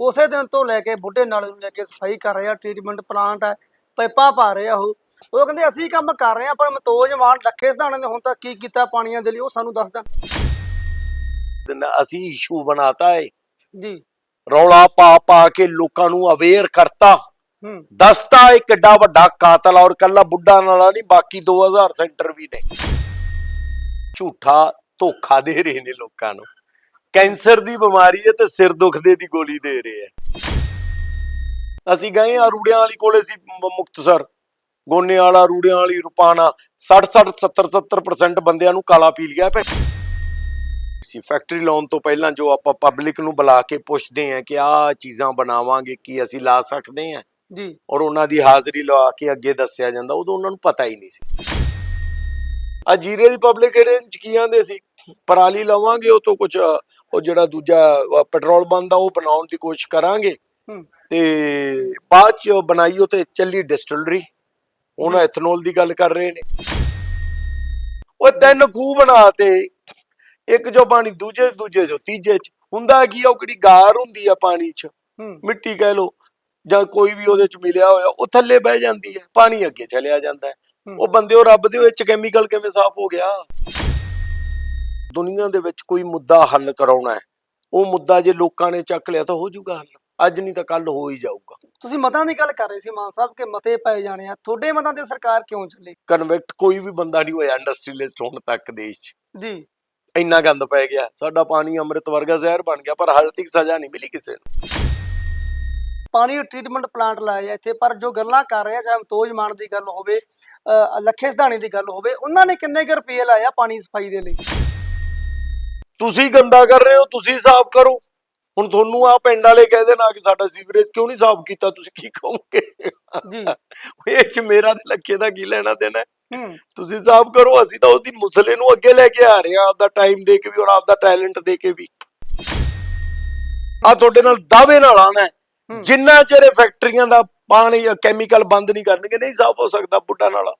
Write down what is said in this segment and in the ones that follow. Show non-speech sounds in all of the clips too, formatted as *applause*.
ਉਸੇ ਦਿਨ ਤੋਂ ਲੈ ਕੇ ਬੁੱਢੇ ਨਾਲੇ ਨੂੰ ਲੈ ਕੇ ਸਫ਼ਾਈ ਕਰ ਰਹੇ ਆ ਟ੍ਰੀਟਮੈਂਟ ਪਲਾਂਟ ਹੈ ਪਾਈਪਾਂ ਪਾ ਰਹੇ ਆ ਉਹ। ਉਹ ਕਹਿੰਦੇ ਅਸੀਂ ਕੰਮ ਕਰ ਰਹੇ ਆ ਪਰ ਮਤੋਜ ਮਾਨ ਲੱਖੇ ਸਿਧਾਣੇ ਨੇ ਹੁਣ ਤੱਕ ਕੀ ਕੀਤਾ ਪਾਣੀਆਂ ਦੇ ਲਈ ਉਹ ਸਾਨੂੰ ਦੱਸ ਦੇਣ। ਅਸੀਂ ਇਸ਼ੂ ਬਣਾਤਾ ਹੈ ਜੀ। ਰੌਲਾ ਪਾ ਪਾ ਕੇ ਲੋਕਾਂ ਨੂੰ ਅਵੇਅਰ ਕਰਤਾ। ਹੂੰ। ਦਸਤਾ ਇੱਕ ਏਡਾ ਵੱਡਾ ਕਾਤਲ ਔਰ ਕੱਲਾ ਬੁੱਢਾ ਨਾਲਾ ਨਹੀਂ ਬਾਕੀ 2000 ਸੈਂਟਰ ਵੀ ਨੇ। ਝੂਠਾ ਧੋਖਾ ਦੇ ਰਹੇ ਨੇ ਲੋਕਾਂ ਨੂੰ। ਕੈਂਸਰ ਦੀ ਬਿਮਾਰੀ ਹੈ ਤੇ ਸਿਰ ਦੁਖਦੇ ਦੀ ਗੋਲੀ ਦੇ ਰਹੇ ਆ ਅਸੀਂ ਗਏ ਆ ਰੂੜਿਆਂ ਵਾਲੀ ਕੋਲੇ ਸੀ ਮੁਕਤਸਰ। ਗੋਨੇ ਵਾਲਾ ਰੂੜਿਆਂ ਵਾਲੀ ਰੁਪਾਣਾ 60 60 70 70% ਬੰਦਿਆਂ ਨੂੰ ਕਾਲਾ ਪੀ ਲਿਆ ਪੈ ਸੀ ਫੈਕਟਰੀ ਲਾਉਣ ਤੋਂ ਪਹਿਲਾਂ ਜੋ ਆਪਾਂ ਪਬਲਿਕ ਨੂੰ ਬੁਲਾ ਕੇ ਪੁੱਛਦੇ ਆ ਕਿ ਆਹ ਚੀਜ਼ਾਂ ਬਣਾਵਾਂਗੇ ਕੀ ਅਸੀਂ ਲਾ ਸਕਦੇ ਆ ਜੀ। ਔਰ ਉਹਨਾਂ ਦੀ ਹਾਜ਼ਰੀ ਲਵਾ ਕੇ ਅੱਗੇ ਦੱਸਿਆ ਜਾਂਦਾ ਉਦੋਂ ਉਹਨਾਂ ਨੂੰ ਪਤਾ ਹੀ ਨਹੀਂ ਸੀ। ਆ ਜੀਰੇ ਦੀ ਪਬਲਿਕ ਏਰੀਆ ਚ ਕੀ ਆਂਦੇ ਸੀ? ਪਰਾਲੀ ਲਵਾਂਗੇ ਉਹ ਤੋਂ ਕੁਝ ਉਹ ਜਿਹੜਾ ਦੂਜਾ ਪੈਟਰੋਲ ਬੰਦਾ ਉਹ ਬਣਾਉਣ ਦੀ ਕੋਸ਼ਿਸ਼ ਕਰਾਂਗੇ। ਤੇ ਬਾਅਦ ਚ ਬਣਾਈ ਉਹ ਤੇ ਚੱਲੀ ਡਿਸਟਿਲਰੀ। ਉਹਨਾਂ ਐਥਨੋਲ ਦੀ ਗੱਲ ਕਰ ਰਹੇ ਨੇ। ਉਹ ਤਿੰਨ ਖੂਹ ਬਣਾਤੇ ਇੱਕ ਜੋ ਪਾਣੀ ਦੂਜੇ ਦੂਜੇ ਜੋ ਤੀਜੇ ਚ ਹੁੰਦਾ ਕੀ ਉਹ ਕਿਹੜੀ ਗਾਰ ਹੁੰਦੀ ਆ ਪਾਣੀ ਚ? ਮਿੱਟੀ ਕਹਿ ਲੋ ਜਾਂ ਕੋਈ ਵੀ ਉਹਦੇ ਚ ਮਿਲਿਆ ਹੋਇਆ ਉਹ ਥੱਲੇ ਬਹਿ ਜਾਂਦੀ ਹੈ ਪਾਣੀ ਅੱਗੇ ਚਲਿਆ ਜਾਂਦਾ ਹੂੰ। ਉਹ ਬੰਦੇ ਉਹ ਰੱਬ ਦੇ ਵਿੱਚ ਕੈਮੀਕਲ ਕਿਵੇਂ ਸਾਫ਼ ਹੋ ਗਿਆ? ਦੁਨੀਆ ਦੇ ਵਿੱਚ ਕੋਈ ਮੁੱਦਾ ਹੱਲ ਕਰਾਉਣਾ ਹੈ। ਉਹ ਮੁੱਦਾ ਜੇ ਲੋਕਾਂ ਨੇ ਚੱਕ ਲਿਆ ਤਾਂ ਹੋ ਜਾਊਗਾ ਹੱਲ। ਅੱਜ ਨਹੀਂ ਤਾਂ ਕੱਲ ਹੋ ਹੀ ਜਾਊਗਾ। ਤੁਸੀਂ ਮਤਾਂ ਦੀ ਗੱਲ ਕਰ ਰਹੇ ਸੀ ਮਾਨ ਸਾਹਿਬ ਕਿ ਮਤੇ ਪਏ ਜਾਣੇ ਆ। ਤੁਹਾਡੇ ਮਤਾਂ ਤੇ ਸਰਕਾਰ ਕਿਉਂ ਚੱਲੀ? ਕਨਵੈਕਟ ਕੋਈ ਵੀ ਬੰਦਾ ਨਹੀਂ ਹੋਇਆ ਇੰਡਸਟਰੀਲਿਸਟ ਹੋਣ ਤੱਕ ਦੇਸ਼ 'ਚ। ਜੀ। ਇੰਨਾ ਗੰਦ ਪੈ ਗਿਆ। ਸਾਡਾ ਪਾਣੀ ਅੰਮ੍ਰਿਤ ਵਰਗਾ ਜ਼ਹਿਰ ਬਣ ਗਿਆ ਪਰ ਹਾਲੇ ਤੱਕ ਸਜ਼ਾ ਨਹੀਂ ਮਿਲੀ ਕਿਸੇ ਨੂੰ। ਪਾਣੀ ਟ੍ਰੀਟਮੈਂਟ ਪਲਾਂਟ ਲਾਇਆ ਇੱਥੇ ਪਰ ਜੋ ਗੱਲਾਂ ਕਰ ਰਹੇ ਚਾਹੇ ਮਤੋਜ ਮਾਨ ਦੀ ਗੱਲ ਹੋਵੇ ਲੱਖੇ ਸਿਧਾਣੀ ਦੀ ਗੱਲ ਹੋਵੇ ਉਹਨਾਂ ਨੇ ਕਿੰਨੇ ਕੁ ਰੁਪਏ ਲਾਏ ਆ ਪਾਣੀ ਸਫ਼ਾਈ ਦੇ ਲਈ? ਤੁਸੀਂ ਗੰਦਾ ਕਰ ਰਹੇ ਹੋ ਤੁਸੀਂ ਸਾਫ਼ ਕਰੋ। ਹੁਣ ਤੁਹਾਨੂੰ ਆ ਪਿੰਡ ਵਾਲੇ ਕਹਿ ਦੇਣਾ ਕਿ ਸਾਡਾ ਸੀਵਰੇਜ ਕਿਉਂ ਨਹੀਂ ਸਾਫ਼ ਕੀਤਾ ਤੁਸੀਂ ਕੀ ਕਹੋਗੇ? ਜੀ। ਇਹ ਚ ਮੇਰਾ ਤੇ ਲੱਖੇ ਦਾ ਕੀ ਲੈਣਾ ਦੇਣਾ? ਤੁਸੀਂ ਸਾਫ਼ ਕਰੋ ਅਸੀਂ ਤਾਂ ਉਹਦੀ ਮੁਸਲੇ ਨੂੰ ਅੱਗੇ ਲੈ ਕੇ ਆ ਰਹੇ ਆ ਆਪਦਾ ਟਾਈਮ ਦੇ ਕੇ ਵੀ ਔਰ ਆਪਦਾ ਟੈਲੈਂਟ ਦੇ ਕੇ ਵੀ। ਆ ਤੁਹਾਡੇ ਨਾਲ ਦਾਅਵੇ ਨਾਲ ਆਣਾ। ਜਿੰਨਾ ਚਿਰ ਇਹ ਫੈਕਟਰੀਆਂ ਦਾ ਪਾਣੀ ਕੈਮੀਕਲ ਬੰਦ ਨਹੀਂ ਕਰਨਗੇ ਨਹੀਂ ਸਾਫ਼ ਹੋ ਸਕਦਾ ਬੁੱਢਾ ਨਾਲਾ।